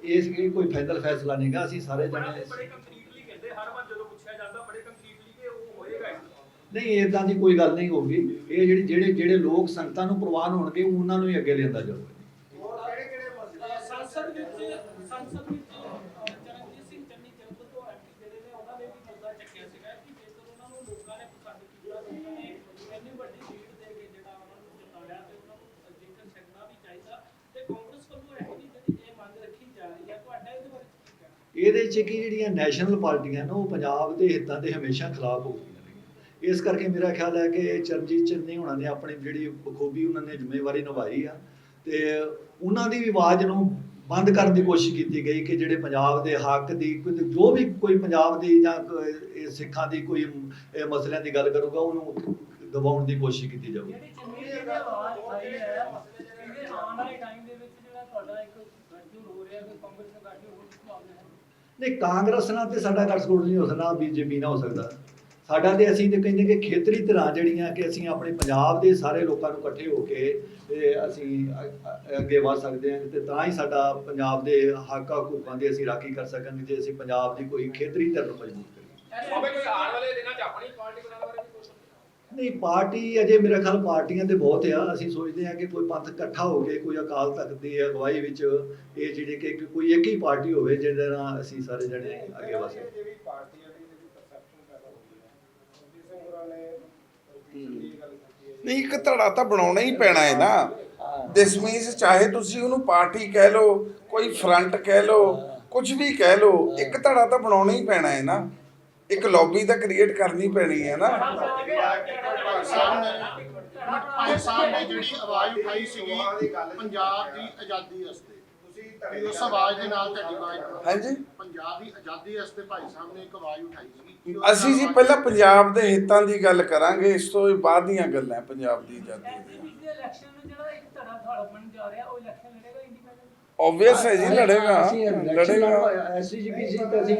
ਇਸ ਇਹ ਕੋਈ ਫਾਈਨਲ ਫੈਸਲਾ ਨਹੀਂਗਾ ਅਸੀਂ ਸਾਰੇ ਜਣੇ ਬੜੇ ਕੰਪਲੀਟਲੀ ਕਹਿੰਦੇ ਹਰ ਵਾਰ ਜਦੋਂ ਪੁੱਛਿਆ ਜਾਂਦਾ ਬੜੇ ਕੰਪਲੀਟਲੀ ਕਿ ਉਹ ਹੋਏਗਾ ਨਹੀਂ ਇਦਾਂ ਦੀ ਕੋਈ ਗੱਲ ਨਹੀਂ ਹੋਊਗੀ। ਇਹ ਜਿਹੜੀ ਜਿਹੜੇ ਜਿਹੜੇ ਲੋਕ ਸੰਗਤਾਂ ਨੂੰ ਪ੍ਰਵਾਨ ਹੋਣਗੇ ਉਹਨਾਂ ਨੂੰ ਹੀ ਅੱਗੇ ਲਿਆਂਦਾ ਜਾਊਗਾ ਅਹ ਸੰਸਦ ਵਿੱਚ ਸੰਸਦ ਵਿੱਚ ਅਹ ਚਰਨਜੀਤ ਸਿੰਘ ਚੰਨੀ ਜਲਦ ਤੋਂ ਐਮਪੀ ਜਿਹੜੇ ਨੇ ਉਹਨਾਂ ਨੇ ਵੀ ਮੁੱਦਾ ਚੱਕਿਆ ਸੀਗਾ ਕਿ ਜੇਕਰ ਉਹਨਾਂ ਨੂੰ ਲੋਕਾਂ ਨੇ ਪਸੰਦ ਕੀਤਾ ਤੇ ਉਹਨਾਂ ਨੇ ਇੰਨੀ ਵੱਡੀ ਲੀਡ ਦੇ ਕੇ ਜਿਹੜਾ ਉਹਨਾਂ ਨੂੰ ਜਿਤਾਇਆ ਤੇ ਉਹਨਾਂ ਨੂੰ ਜੇਕਰ ਛੱਡਣਾ ਵੀ ਚਾਹੀਦਾ ਤੇ ਕਾਂਗਰਸ ਵੱਲੋਂ ਇਹ ਵੀ ਜਿਹੜੀ ਇਹ ਮੰਗ ਰੱਖੀ ਜਾ ਰਹੀ ਹੈ ਤੁਹਾਡਾ ਇਹਦੇ ਬਾਰੇ ਕੀ ਕਹਿਣਾ ਇਹਦੇ ਚ ਕੀ ਜਿਹੜੀਆਂ ਨੈਸ਼ਨਲ ਪਾਰਟੀਆਂ ਨੇ, ਉਹ ਪੰਜਾਬ ਦੇ ਹਿੱਤਾਂ ਦੇ ਹਮੇਸ਼ਾ ਖਿਲਾਫ ਹੋ ਗਈਆਂ ਇਸ ਕਰਕੇ ਮੇਰਾ ਖਿਆਲ ਹੈ ਕਿ ਚਰਨਜੀਤ ਚੰਨੀ ਹੋਣਾ ਨੇ ਆਪਣੀ ਜਿਹੜੀ ਬਖੂਬੀ ਉਹਨਾਂ ਨੇ ਜ਼ਿੰਮੇਵਾਰੀ ਨਿਭਾਈ ਆ ਤੇ ਉਹਨਾਂ ਦੀ ਵੀ ਆਵਾਜ਼ ਨੂੰ ਬੰਦ ਕਰਨ ਦੀ ਕੋਸ਼ਿਸ਼ ਕੀਤੀ ਗਈ ਕਿ ਜਿਹੜੇ ਪੰਜਾਬ ਦੇ ਹੱਕ ਦੀ ਜੋ ਵੀ ਕੋਈ ਪੰਜਾਬ ਦੀ ਜਾਂ ਸਿੱਖਾਂ ਦੀ ਕੋਈ ਮਸਲਿਆਂ ਦੀ ਗੱਲ ਕਰੂਗਾ, ਉਹਨੂੰ ਦਬਾਉਣ ਦੀ ਕੋਸ਼ਿਸ਼ ਕੀਤੀ ਜਾਊਗੀ। ਜਿਹੜੀ ਚੰਗੀ ਦੀ ਆਵਾਜ਼ ਆਈ ਹੈ ਆਉਣ ਵਾਲੇ ਟਾਈਮ ਦੇ ਵਿੱਚ ਜਿਹੜਾ ਤੁਹਾਡਾ ਇੱਕ ਗੱਠਜੋੜ ਹੋ ਰਿਹਾ ਕਿ ਕਾਂਗਰਸ ਦਾ ਗੱਠਜੋੜ ਹੋਣ ਦੀ ਨਹੀਂ ਕਾਂਗਰਸ ਨਾਲ ਤੇ ਸਾਡਾ ਗੱਠਜੋੜ ਨਹੀਂ ਹੋ ਸਕਦਾ ਬੀਜੇਪੀ ਨਾਲ ਹੋ ਸਕਦਾ। ਸਾਡਾ ਤੇ ਅਸੀਂ ਤੇ ਕਹਿੰਦੇ ਕਿ ਖੇਤਰੀ ਧਿਰਾਂ ਜਿਹੜੀਆਂ ਕਿ ਅਸੀਂ ਆਪਣੇ ਪੰਜਾਬ ਦੇ ਸਾਰੇ ਲੋਕਾਂ ਨੂੰ ਇਕੱਠੇ ਹੋ ਕੇ ਅਸੀਂ ਅੱਗੇ ਵਧ ਸਕਦੇ ਹਾਂ ਤੇ ਤਾਂ ਹੀ ਸਾਡਾ ਪੰਜਾਬ ਦੇ ਹੱਕ ਹਕੂਕਾਂ ਦੀ ਅਸੀਂ ਰਾਖੀ ਕਰ ਸਕਾਂਗੇ ਜੇ ਅਸੀਂ ਪੰਜਾਬ ਦੀ ਕੋਈ ਖੇਤਰੀ ਧਿਰ ਨੂੰ ਮਜ਼ਬੂਤ ਕਰੀਏ। ਬਾਬੇ, ਕੋਈ ਆਉਣ ਵਾਲੇ ਦਿਨਾਂ 'ਚ ਆਪਣੀ ਪਾਰਟੀ ਬਣਾਉਣ ਬਾਰੇ ਵੀ ਸੋਚੋ ਨਹੀਂ ਪਾਰਟੀ ਅਜੇ ਮੇਰੇ ਖਿਆਲ ਪਾਰਟੀਆਂ ਤੇ ਬਹੁਤ ਆ। ਅਸੀਂ ਸੋਚਦੇ ਹਾਂ ਕਿ ਕੋਈ ਪੰਥ ਇਕੱਠਾ ਹੋ ਕੇ ਕੋਈ ਅਕਾਲ ਤਖਤ ਦੀ ਅਗਵਾਈ ਵਿੱਚ ਇਹ ਜਿਹੜੇ ਕਿ ਕੋਈ ਇੱਕ ਹੀ ਪਾਰਟੀ ਹੋਵੇ ਜਿਹਦੇ ਨਾਲ ਅਸੀਂ ਸਾਰੇ ਜਣੇ ਅੱਗੇ ਵਧ ਸਕੀਏ। ਜਿਹੜੀ ਪਾਰਟੀ ਪਰਸੈਪਸ਼ਨ ਪੈਦਾ ਹੈ ਨਹੀਂ ਇੱਕ ਧੜਾ ਤਾਂ ਬਣਾਉਣਾ ਹੀ ਪੈਣਾ ਹੈ ਨਾ। ਦਿਸ ਮੀਨਸ ਚਾਹੇ ਤੁਸੀਂ ਉਹਨੂੰ ਪਾਰਟੀ ਕਹਿ ਲਓ ਕੋਈ ਫਰੰਟ ਕਹਿ ਲਓ ਕੁਝ ਵੀ ਕਹਿ ਲਓ ਇੱਕ ਧੜਾ ਤਾਂ ਬਣਾਉਣਾ ਹੀ ਪੈਣਾ ਹੈ ਨਾ। ਇੱਕ ਲੌਬੀ ਤਾਂ ਕ੍ਰੀਏਟ ਕਰਨੀ ਪੈਣੀ ਹੈ ਨਾ। ਭਾਈ ਸਾਹਿਬ ਨੇ ਭਾਈ ਸਾਹਿਬ ਨੇ ਜਿਹੜੀ ਆਵਾਜ਼ ਉਠਾਈ ਸੀਗੀ ਪੰਜਾਬ ਦੀ ਆਜ਼ਾਦੀ ਵਾਸਤੇ ਤੁਸੀਂ ਉਸ ਆਵਾਜ਼ ਦੇ ਨਾਲ ਤੁਹਾਡੀ ਆਵਾਜ਼ ਹਾਂਜੀ। ਪੰਜਾਬ ਦੀ ਆਜ਼ਾਦੀ ਵਾਸਤੇ ਭਾਈ ਸਾਹਿਬ ਨੇ ਇੱਕ ਆਵਾਜ਼ ਉਠਾਈ ਸੀਗੀ ਅਸੀਂ ਜੀ ਪਹਿਲਾਂ ਪੰਜਾਬ ਦੇ ਹਿੱਤਾਂ ਦੀ ਗੱਲ ਕਰਾਂਗੇ ਇਸ ਤੋਂ ਬਾਅਦ ਦੀਆਂ ਗੱਲਾਂ ਪੰਜਾਬ ਦੀ ਆਜ਼ਾਦੀ ਦੇ ਇਲੈਕਸ਼ਨ ਨੂੰ ਜਿਹੜਾ ਇੱਕ ਧੜਾ ਤੁਹਾਡਾ ਬਣ ਜਾ ਰਿਹਾ ਉਹ ਇਲੈਕਸ਼ਨ ਲੜੇਗਾ ਇੰਡੀਪੈਂਡੈਂਟ ਆਬਵੀਅਸ ਹੈ ਜੀ ਲੜੇਗਾ। ਲੜੇਗਾ। ਐਸਜੀਪੀਸੀ ਤੇ ਅਸੀਂ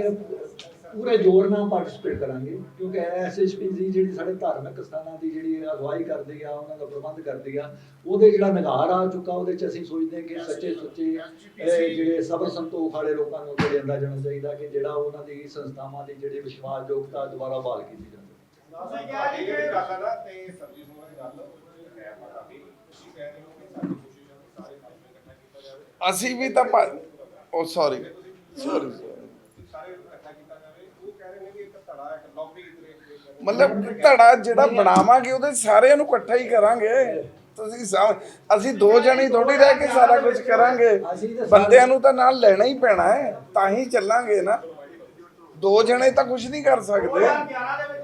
ਪੂਰੇ ਜ਼ੋਰ ਨਾਲ ਪਾਰਟਿਸਿਪੇਟ ਕਰਾਂਗੇ ਕਿਉਂਕਿ ਐਸਜੀਪੀਸੀ ਜਿਹੜੀ ਸਾਡੇ ਧਾਰਮਿਕ ਸਥਾਨਾਂ ਦੀ ਜਿਹੜੀ ਅਗਵਾਈ ਕਰਦੀ ਆ ਉਹਨਾਂ ਦਾ ਪ੍ਰਬੰਧ ਕਰਦੀ ਆ ਉਹਦੇ ਜਿਹੜਾ ਨਿਗਾਰ ਆ ਚੁੱਕਾ ਉਹਦੇ ਚ ਅਸੀਂ ਸੋਚਦੇ ਕਿ ਸੱਚੇ ਸੁੱਚੇ ਇਹ ਜਿਹੜੇ ਸਬਰ ਸੰਤੋਖ ਵਾਲੇ ਲੋਕਾਂ ਨੂੰ ਅੱਗੇ ਲਿਆਂਦਾ ਜਾਣਾ ਚਾਹੀਦਾ ਕਿ ਜਿਹੜਾ ਉਹਨਾਂ ਦੀ ਸੰਸਥਾਵਾਂ ਦੀ ਜਿਹੜੀ ਵਿਸ਼ਵਾਸਯੋਗਤਾ ਦੁਬਾਰਾ ਬਹਾਲ ਕੀਤੀ ਜਾਵੇ। ਤੁਸੀਂ ਕਿਹਾ ਜੀ ਕਿ ਗੱਲ ਹੈ ਨਾ ਤੇ ਸਰਜੀਤ ਹੋਰਾਂ ਦੀ ਗੱਲ ਉਹ ਹੈ ਪਤਾ ਵੀ ਤੁਸੀਂ ਕਹਿ ਰਹੇ ਹੋ ਕਿ ਸਾਡੀ ਕੋਸ਼ਿਸ਼ ਹੈ ਕਿ ਸਾਰੇ ਕੰਮ ਇਕੱਠਾ ਕੀਤਾ ਜਾਵੇ। ਅਸੀਂ ਵੀ ਤਾਂ ਉਹ ਸੌਰੀ ਸਾਰੇ ਇਕੱਠਾ ਕੀਤਾ ਜਾਵੇ ਉਹ ਕਹਿ ਰਹੇ ਨੇ ਕਿ ਇੱਕ ਧੜਾ ਇੱਕ ਲੌਬੀ ਮਤਲਬ ਧੜਾ ਜਿਹੜਾ ਬਣਾਵਾਂਗੇ ਉਹਦੇ ਸਾਰਿਆਂ ਨੂੰ ਇਕੱਠਾ ਹੀ ਕਰਾਂਗੇ। ਤੁਸੀਂ ਅਸੀਂ ਦੋ ਜਣੇ ਥੋੜੀ ਰਹਿ ਕੇ ਸਾਰਾ ਕੁਝ ਕਰਾਂਗੇ। ਬੰਦਿਆਂ ਨੂੰ ਤਾਂ ਨਾਲ ਲੈਣਾ ਹੀ ਪੈਣਾ ਹੈ ਤਾਂ ਹੀ ਚੱਲਾਂਗੇ ਨਾ। ਦੋ ਜਣੇ ਤਾਂ ਕੁਝ ਨਹੀਂ ਕਰ ਸਕਦੇ। 2011 ਦੇ ਵਿੱਚ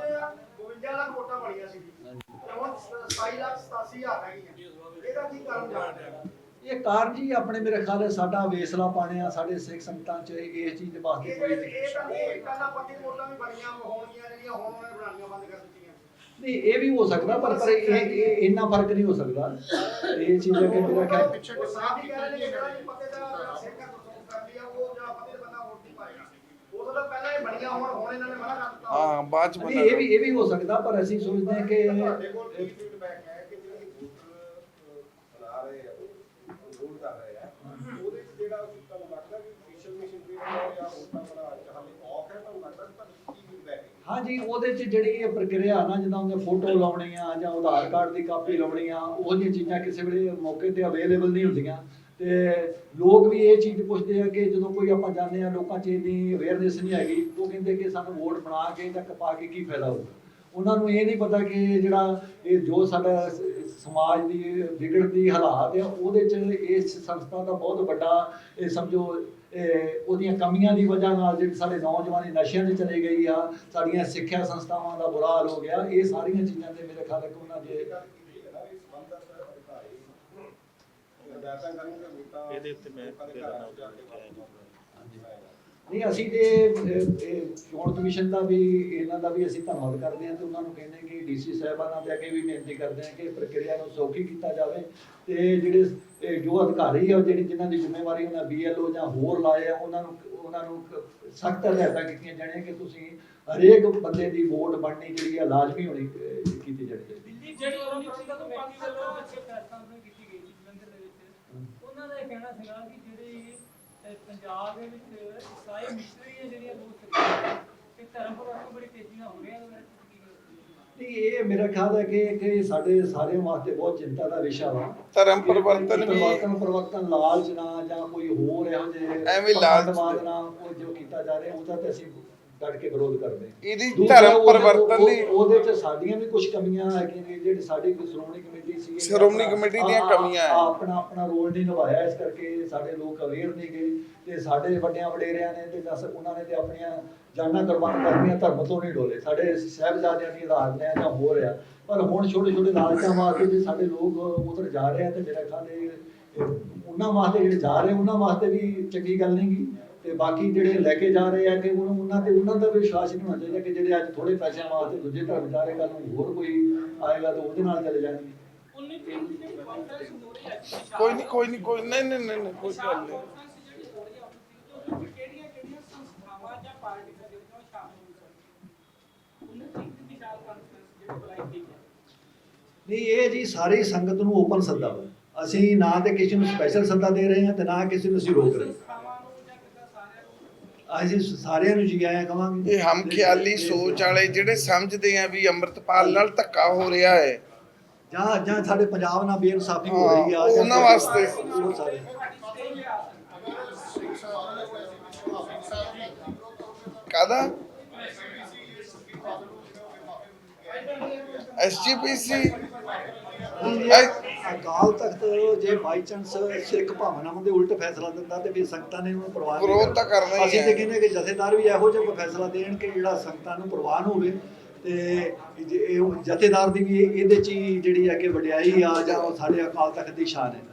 52 ਲੱਖ ਵੋਟਾਂ ਬਣੀਆਂ ਸੀ। ਤੇ ਹੁਣ 27 ਲੱਖ 87 ਹਜ਼ਾਰ ਰਹਿ ਗਈਆਂ ਇਹਦਾ ਕੀ ਕਾਰਨ ਜਾਣਦੇ ਆ ਇਹ ਕਾਰਨ ਜੀ ਆਪਣੇ ਮੇਰੇ ਖਿਆਲ ਹੈ ਸਾਡਾ ਵੇਸਲਾ ਪਾਣਿਆ ਸਾਡੇ ਸਿੱਖ ਸੰਗਤਾਂ ਚ ਇਸ ਚੀਜ਼ ਦੇ ਵਾਸਤੇ ਕੋਈ ਨਹੀਂ। ਇਹ ਤਾਂ ਇਹ ਕੱਲਾ ਪੱਕੀ ਵੋਟਾਂ ਵੀ ਬਣੀਆਂ ਹੋਣਗੀਆਂ ਜਿਹੜੀਆਂ ਹੁਣ ਉਹਨਾਂ ਨੇ ਬਣਾਉਣੀਆਂ ਬੰਦ ਕਰ ਦਿੱਤੀਆਂ। ਨਹੀਂ ਇਹ ਵੀ ਹੋ ਸਕਦਾ ਪਰ ਪਰ ਇਹ ਇਹ ਇੰਨਾ ਫ਼ਰਕ ਨਹੀਂ ਹੋ ਸਕਦਾ। ਇਹ ਚੀਜ਼ ਹੈ ਕਿ ਮੇਰਾ ਖਿਆਲ ਪਿੱਛੇ ਡਿਸਾਈਡ ਕੀਤਾ ਜੀ ਜਿਹੜਾ ਵੀ ਪੱਤੇ ਦਾ ਸਿੱਖ ਪ੍ਰਸੋਂ ਕਰ ਲਿਆ ਉਹ ਜਿਹੜਾ ਪੱਤੇ ਦਾ ਬੰਦਾ ਵੋਟ ਨਹੀਂ ਪਾਏਗਾ। ਉਦੋਂ ਤਾਂ ਪਹਿਲਾਂ ਇਹ ਬਣੀਆਂ ਹੁਣ ਹੁਣ ਇਹਨਾਂ ਨੇ ਮਨਾ ਕਰ ਦਿੱਤਾ ਹਾਂ ਬਾਅਦ ਚ ਇਹ ਵੀ ਇਹ ਵੀ ਹੋ ਸਕਦਾ ਪਰ ਅਸੀਂ ਸੋਚਦੇ ਹਾਂ ਤੁਹਾਡੇ ਕੋਲ ਕੀ ਕਿ ਫੀਡਬੈਕ ਹੈ ਕਿ ਜਿਹੜੇ ਵੋਟਰ ਬਣਾ ਰਹੇ ਆ ਵੋਟ ਕਰ ਰਹੇ ਆ ਉਹਦੇ ਵਿੱਚ ਜਿਹੜਾ ਤੁਹਾਨੂੰ ਲੱਗਦਾ ਕਿ ਫੀਸ਼ਲ ਮਸ਼ੀਨਰੀ ਦਾ ਜਾਂ ਵੋਟਾਂ ਬਣਾ ਹਾਲੇ ਆਫ ਹੈ ਤੁਹਾਨੂੰ ਲੱਗਦਾ ਕਿ ਤੁਹਾਨੂੰ ਕੀ ਫੀਡਬੈਕ ਹੈ ਹਾਂਜੀ, ਉਹਦੇ ਚ ਜਿਹੜੀ ਇਹ ਪ੍ਰਕਿਰਿਆ ਨਾ, ਜਿੱਦਾਂ ਉਹਦੇ ਫੋਟੋ ਲਾਉਣੀ ਆ ਜਾਂ ਆਧਾਰ ਕਾਰਡ ਦੀ ਕਾਪੀ ਲਾਉਣੀ ਆ, ਉਹ ਜਿਹੀਆਂ ਚੀਜ਼ਾਂ ਕਿਸੇ ਵੇਲੇ ਮੌਕੇ ਤੇ ਅਵੇਲੇਬਲ ਨਹੀਂ ਹੁੰਦੀਆਂ। ਤੇ ਲੋਕ ਵੀ ਇਹ ਚੀਜ਼ ਪੁੱਛਦੇ ਆ ਕਿ ਜਦੋਂ ਕੋਈ ਆਪਾਂ ਜਾਂਦੇ ਆ, ਲੋਕਾਂ 'ਚ ਇੰਨੀ ਅਵੇਅਰਨੈਸ ਨਹੀਂ ਹੈਗੀ, ਉਹ ਕਹਿੰਦੇ ਕਿ ਸਾਨੂੰ ਵੋਟ ਬਣਾ ਕੇ ਜਾਂ ਕਪਾ ਕੇ ਕੀ ਫਾਇਦਾ ਹੋਊਗਾ? ਉਹਨਾਂ ਨੂੰ ਇਹ ਨਹੀਂ ਪਤਾ ਕਿ ਜਿਹੜਾ ਇਹ ਜੋ ਸਾਡਾ ਸਮਾਜ ਦੀ ਵਿਗੜਦੀ ਹਾਲਾਤ ਆ ਉਹਦੇ 'ਚ ਇਸ ਸੰਸਥਾ ਦਾ ਬਹੁਤ ਵੱਡਾ ਇਹ ਸਮਝੋ ਉਹਦੀਆਂ ਕਮੀਆਂ ਦੀ ਵਜ੍ਹਾ ਨਾਲ ਜਿਹੜੀ ਸਾਡੇ ਨੌਜਵਾਨੀ ਨਸ਼ਿਆਂ 'ਚ ਚਲੇ ਗਈ ਆ ਸਾਡੀਆਂ ਸਿੱਖਿਆ ਸੰਸਥਾਵਾਂ ਦਾ ਬੁਰਾ ਹਾਲ ਹੋ ਗਿਆ ਇਹ ਸਾਰੀਆਂ ਚੀਜ਼ਾਂ ਤੇ ਮੇਰੇ ਖਿਆਲ ਹੈ ਕਿ ਉਹਨਾਂ ਦੇ ਇਹਦੇ ਉੱਤੇ ਮੈਂ ਫਿਰ ਨਾਲ ਨਹੀਂ, ਅਸੀਂ ਤੇ ਇਹ- ਚੋਣ ਕਮਿਸ਼ਨ ਦਾ ਵੀ, ਇਹਨਾਂ ਦਾ ਵੀ ਅਸੀਂ ਧੰਨਵਾਦ ਕਰਦੇ ਹਾਂ ਤੇ ਉਹਨਾਂ ਨੂੰ ਕਹਿੰਦੇ ਕਿ ਡੀਸੀ ਸਾਹਿਬਾਨਾਂ ਦੇ ਅੱਗੇ ਵੀ ਬੇਨਤੀ ਕਰਦੇ ਹਾਂ ਕਿ ਪ੍ਰਕਿਰਿਆ ਨੂੰ ਸੌਖੀ ਕੀਤਾ ਜਾਵੇ ਤੇ ਜਿਹੜੇ ਜੋ ਅਧਿਕਾਰੀ ਆ ਜਿਹੜੀ ਜਿਨ੍ਹਾਂ ਦੀ ਜ਼ਿੰਮੇਵਾਰੀ ਉਹਨਾਂ ਬੀਐਲਓ ਜਾਂ ਹੋਰ ਲਾਏ ਆ, ਉਹਨਾਂ ਨੂੰ ਉਹਨਾਂ ਨੂੰ ਸਖਤ ਹਦਾਇਤਾਂ ਕੀਤੀਆਂ ਜਾਣੀਆਂ ਕਿ ਤੁਸੀਂ ਹਰੇਕ ਬੰਦੇ ਦੀ ਵੋਟ ਬਣਨੀ ਜਿਹੜੀ ਆ, ਲਾਜ਼ਮੀ ਹੋਣੀ ਕੀਤੀ ਜਾਣੀ ਚਾਹੀਦੀ ਦਿੱਲੀ ਜਿਹੜੀ ਉਹਨਾਂ ਪ੍ਰਬੰਧਕ ਕਮੇਟੀ ਵੱਲੋਂ ਅੱਛੇ ਪ੍ਰੈਸ ਕਾਨਫਰੰਸ ਕੀਤੀ ਗਈ ਸੀ ਜਲੰਧਰ ਦੇ ਵਿੱਚ ਉਹਨਾਂ ਦਾ ਇਹ ਕਹਿਣਾ ਸੀਗਾ ਕਿ ਜਿਹੜੀ ਅਹ, ਪੰਜਾਬ ਦੇ ਵਿੱਚ ਈਸਾਈ ਮਿਸ਼ਨਰੀਆਂ ਜਿਹੜੀਆਂ ਸਕੀਆਂ ਤੇ ਧਰਮ ਪਰਿਵਰਤਨ ਬੜੀ ਤੇਜ਼ੀ ਨਾਲ ਹੋ ਰਿਹਾ? ਨਹੀਂ ਇਹ ਮੇਰਾ ਖਿਆਲ ਹੈ ਕਿ ਕਿ ਸਾਡੇ ਸਾਰਿਆਂ ਵਾਸਤੇ ਬਹੁਤ ਚਿੰਤਾ ਦਾ ਵਿਸ਼ਾ ਵਾ ਧਰਮ ਪਰਿਵਰਤਨ ਵੀ ਪਰਿਵਰਤਨ ਪਰਿਵਰਤਨ ਲਾਲਚ ਨਾ ਜਾਂ ਕੋਈ ਹੋਰ ਇਹੋ ਜਿਹੇ ਐਵੇਂ ਲਾਲਚ ਨਾ ਉਹ ਜੋ ਕੀਤਾ ਜਾ ਰਿਹਾ ਉਹਦਾ ਤੇ ਅਸੀਂ ਡਟ ਕੇ ਵਿਰੋਧ ਕਰਦੇ ਹਾਂ ਇਹਦੀ ਦੂਸਰਾ ਧਰਮ ਉਹਦੇ- ਪਰਿਵਰਤਨ ਉਹ- ਦੀ ਉਹਦੇ ਚ ਸਾਡੀਆਂ ਵੀ ਕੁਝ ਕਮੀਆਂ ਹੈਗੀਆਂ ਨੇ ਜਿਹੜੀ ਸਾਡੀ ਸ਼੍ਰੋਮਣੀ ਕਮੇਟੀ ਸੀ ਸ਼੍ਰੋਮਣੀ ਕਮੇਟੀ ਦੀਆਂ ਕਮੀਆਂ ਹੈ। ਆਪਣਾ ਆਪਣਾ ਰੋਲ ਨਹੀਂ ਨਿਭਾਇਆ ਇਸ ਕਰਕੇ ਸਾਡੇ ਲੋਕ ਅਵੇਅਰ ਨਹੀਂ ਗਏ ਤੇ ਸਾਡੇ ਵੱਡਿਆਂ ਵਡੇਰਿਆਂ ਨੇ ਤੇ ਦੱਸ ਉਹਨਾਂ ਨੇ ਤੇ ਆਪਣੀਆਂ ਜਾਨਾਂ ਕੁਰਬਾਨ ਕਰਨੀਆਂ ਧਰਮ ਤੋਂ ਨਹੀਂ ਡੋਲੇ। ਸਾਡੇ ਸਾਹਿਬਜ਼ਾਦਿਆਂ ਦੀ ਆਜ਼ਾਦ ਨੇ ਜਾਂ ਹੋ ਰਿਹਾ ਪਰ ਹੁਣ ਛੋਟੇ ਛੋਟੇ ਲਾਲਚਾਂ ਵਾਸਤੇ ਜੇ ਸਾਡੇ ਲੋਕ ਉਧਰ ਜਾ ਰਹੇ ਆ ਤੇ ਮੇਰਾ ਖਿਆਲ ਇਹ ਇਹ ਉਹਨਾਂ ਵਾਸਤੇ ਜਿਹੜੇ ਜਾ ਰਹੇ ਉਹਨਾਂ ਵਾਸਤੇ ਵੀ ਚੰਗੀ ਗੱਲ ਨਹੀਂ ਗੀ। ਤੇ ਬਾਕੀ ਜਿਹੜੇ ਲੈ ਕੇ ਜਾ ਰਹੇ ਆ ਕਿ ਉਹਨਾਂ ਉਹਨਾਂ ਤੇ ਉਹਨਾਂ ਦਾ ਵਿਸ਼ਵਾਸ ਨਹੀਂ ਹੋਣਾ ਚਾਹੀਦਾ ਕਿ ਜਿਹੜੇ ਅੱਜ ਥੋੜੇ ਪੈਸਿਆਂ ਵਾਸਤੇ ਦੂਜੇ ਧਰਮ ਜਾ ਰਹੇ ਕੱਲ ਨੂੰ ਹੋਰ ਕੋਈ ਆਏਗਾ ਤਾਂ ਉਹਦੇ ਨਾਲ ਚਲੇ ਜਾਣਗੇ। 19 ਤਰੀਕ ਨੂੰ ਜਿਹੜੀ ਕਾਨਫਰੰਸ ਹੋ ਰਹੀ ਹੈ। ਵਿਸ਼ਾਲ ਕੋਈ ਨਹੀਂ ਕੋਈ ਨਹੀਂ ਕੋਈ ਨਹੀਂ ਨਹੀਂ ਨਹੀਂ ਨਹੀਂ, ਕੋਈ ਗੱਲ ਨਹੀਂ। ਕਾਨਫਰੰਸ ਜਿਹੜੀ ਹੋ ਰਹੀ ਹੈ ਉਹਦੇ ਵਿੱਚ ਕਿਹੜੀਆਂ ਕਿਹੜੀਆਂ ਸੰਸਥਾਵਾਂ ਜਾਂ ਪਾਰਟੀਆਂ ਜਿਹੜੀਆਂ ਉਹ ਸ਼ਾਮਲ ਹੋ ਸਕਦੀਆਂ? 19 ਤਰੀਕ ਦੀ ਵਿਸ਼ਾਲ ਕਾਨਫਰੰਸ ਜਿਹੜੀ ਬੁਲਾਈ ਗਈ ਹੈ। ਨਹੀਂ ਇਹ ਜੀ ਸਾਰੀ ਸੰਗਤ ਨੂੰ ਓਪਨ ਸੱਦਾ ਵਾ। ਅਸੀਂ ਨਾ ਤੇ ਕਿਸੇ ਨੂੰ ਸਪੈਸ਼ਲ ਸੱਦਾ ਦੇ ਰਹੇ ਹਾਂ ਤੇ ਨਾ ਕਿਸੇ ਨੂੰ ਅਸੀਂ ਰੋਕ ਰਹੇ ਸੰਸਥਾਵਾਂ ਨੂੰ ਜਾਂ ਕਿੱਦਾਂ ਸਾਰਿਆਂ ਨੂੰ ਹਾਂ। ਅਸੀਂ ਸਾਰਿਆਂ ਨੂੰ ਜੀ ਆਇਆਂ ਕਵਾਂਗੇ। ਇਹ ਹਮ ਖਿਆਲੀ ਸੋਚ ਵਾਲੇ ਜਿਹੜੇ ਸਮਝਦੇ ਆ ਵੀ ਅੰਮ੍ਰਿਤਪਾਲ ਨਾਲ ਧੱਕਾ ਹੋ ਰਿਹਾ ਹੈ। ਜਾਂ ਜਾਂ ਸਾਡੇ ਪੰਜਾਬ ਨਾਲ ਬੇਇਨਸਾਫੀ ਹੋ ਰਹੀ ਆ ਉਹਨਾਂ ਵਾਸਤੇ। ਕਾਦਾ ਐਸਜੀਪੀਸੀ ਅਕਾਲ ਤਖਤ ਜੇ ਬਾਈ ਚਾਂਸ ਸਿੱਖ ਭਾਵਨਾਵਾਂ ਦੇ ਉਲਟ ਫੈਸਲਾ ਦਿੰਦਾ ਤੇ ਫਿਰ ਸੰਗਤਾਂ ਨੇ ਉਹਨੂੰ ਵਿਰੋਧ ਤਾਂ ਕਰਨਾ। ਹੀ ਅਸੀਂ ਹੈ। ਤੇ ਕਹਿੰਦੇ ਕਿ ਜਥੇਦਾਰ ਵੀ ਇਹੋ ਜਿਹਾ ਫੈਸਲਾ ਦੇਣ ਕਿ ਜਿਹੜਾ ਸੰਗਤਾਂ ਨੂੰ ਪ੍ਰਵਾਨ ਹੋਵੇ। ਤੇ ਇਹ ਜਥੇਦਾਰ ਦੀ ਵੀ ਇਹਦੇ ਚ ਜਿਹੜੀ ਕਿ ਵਡਿਆਈ ਆ ਜਾਂ ਸਾਡੇ ਅਕਾਲ ਤਖਤ ਦੀ ਸ਼ਾਨ ਹੈ।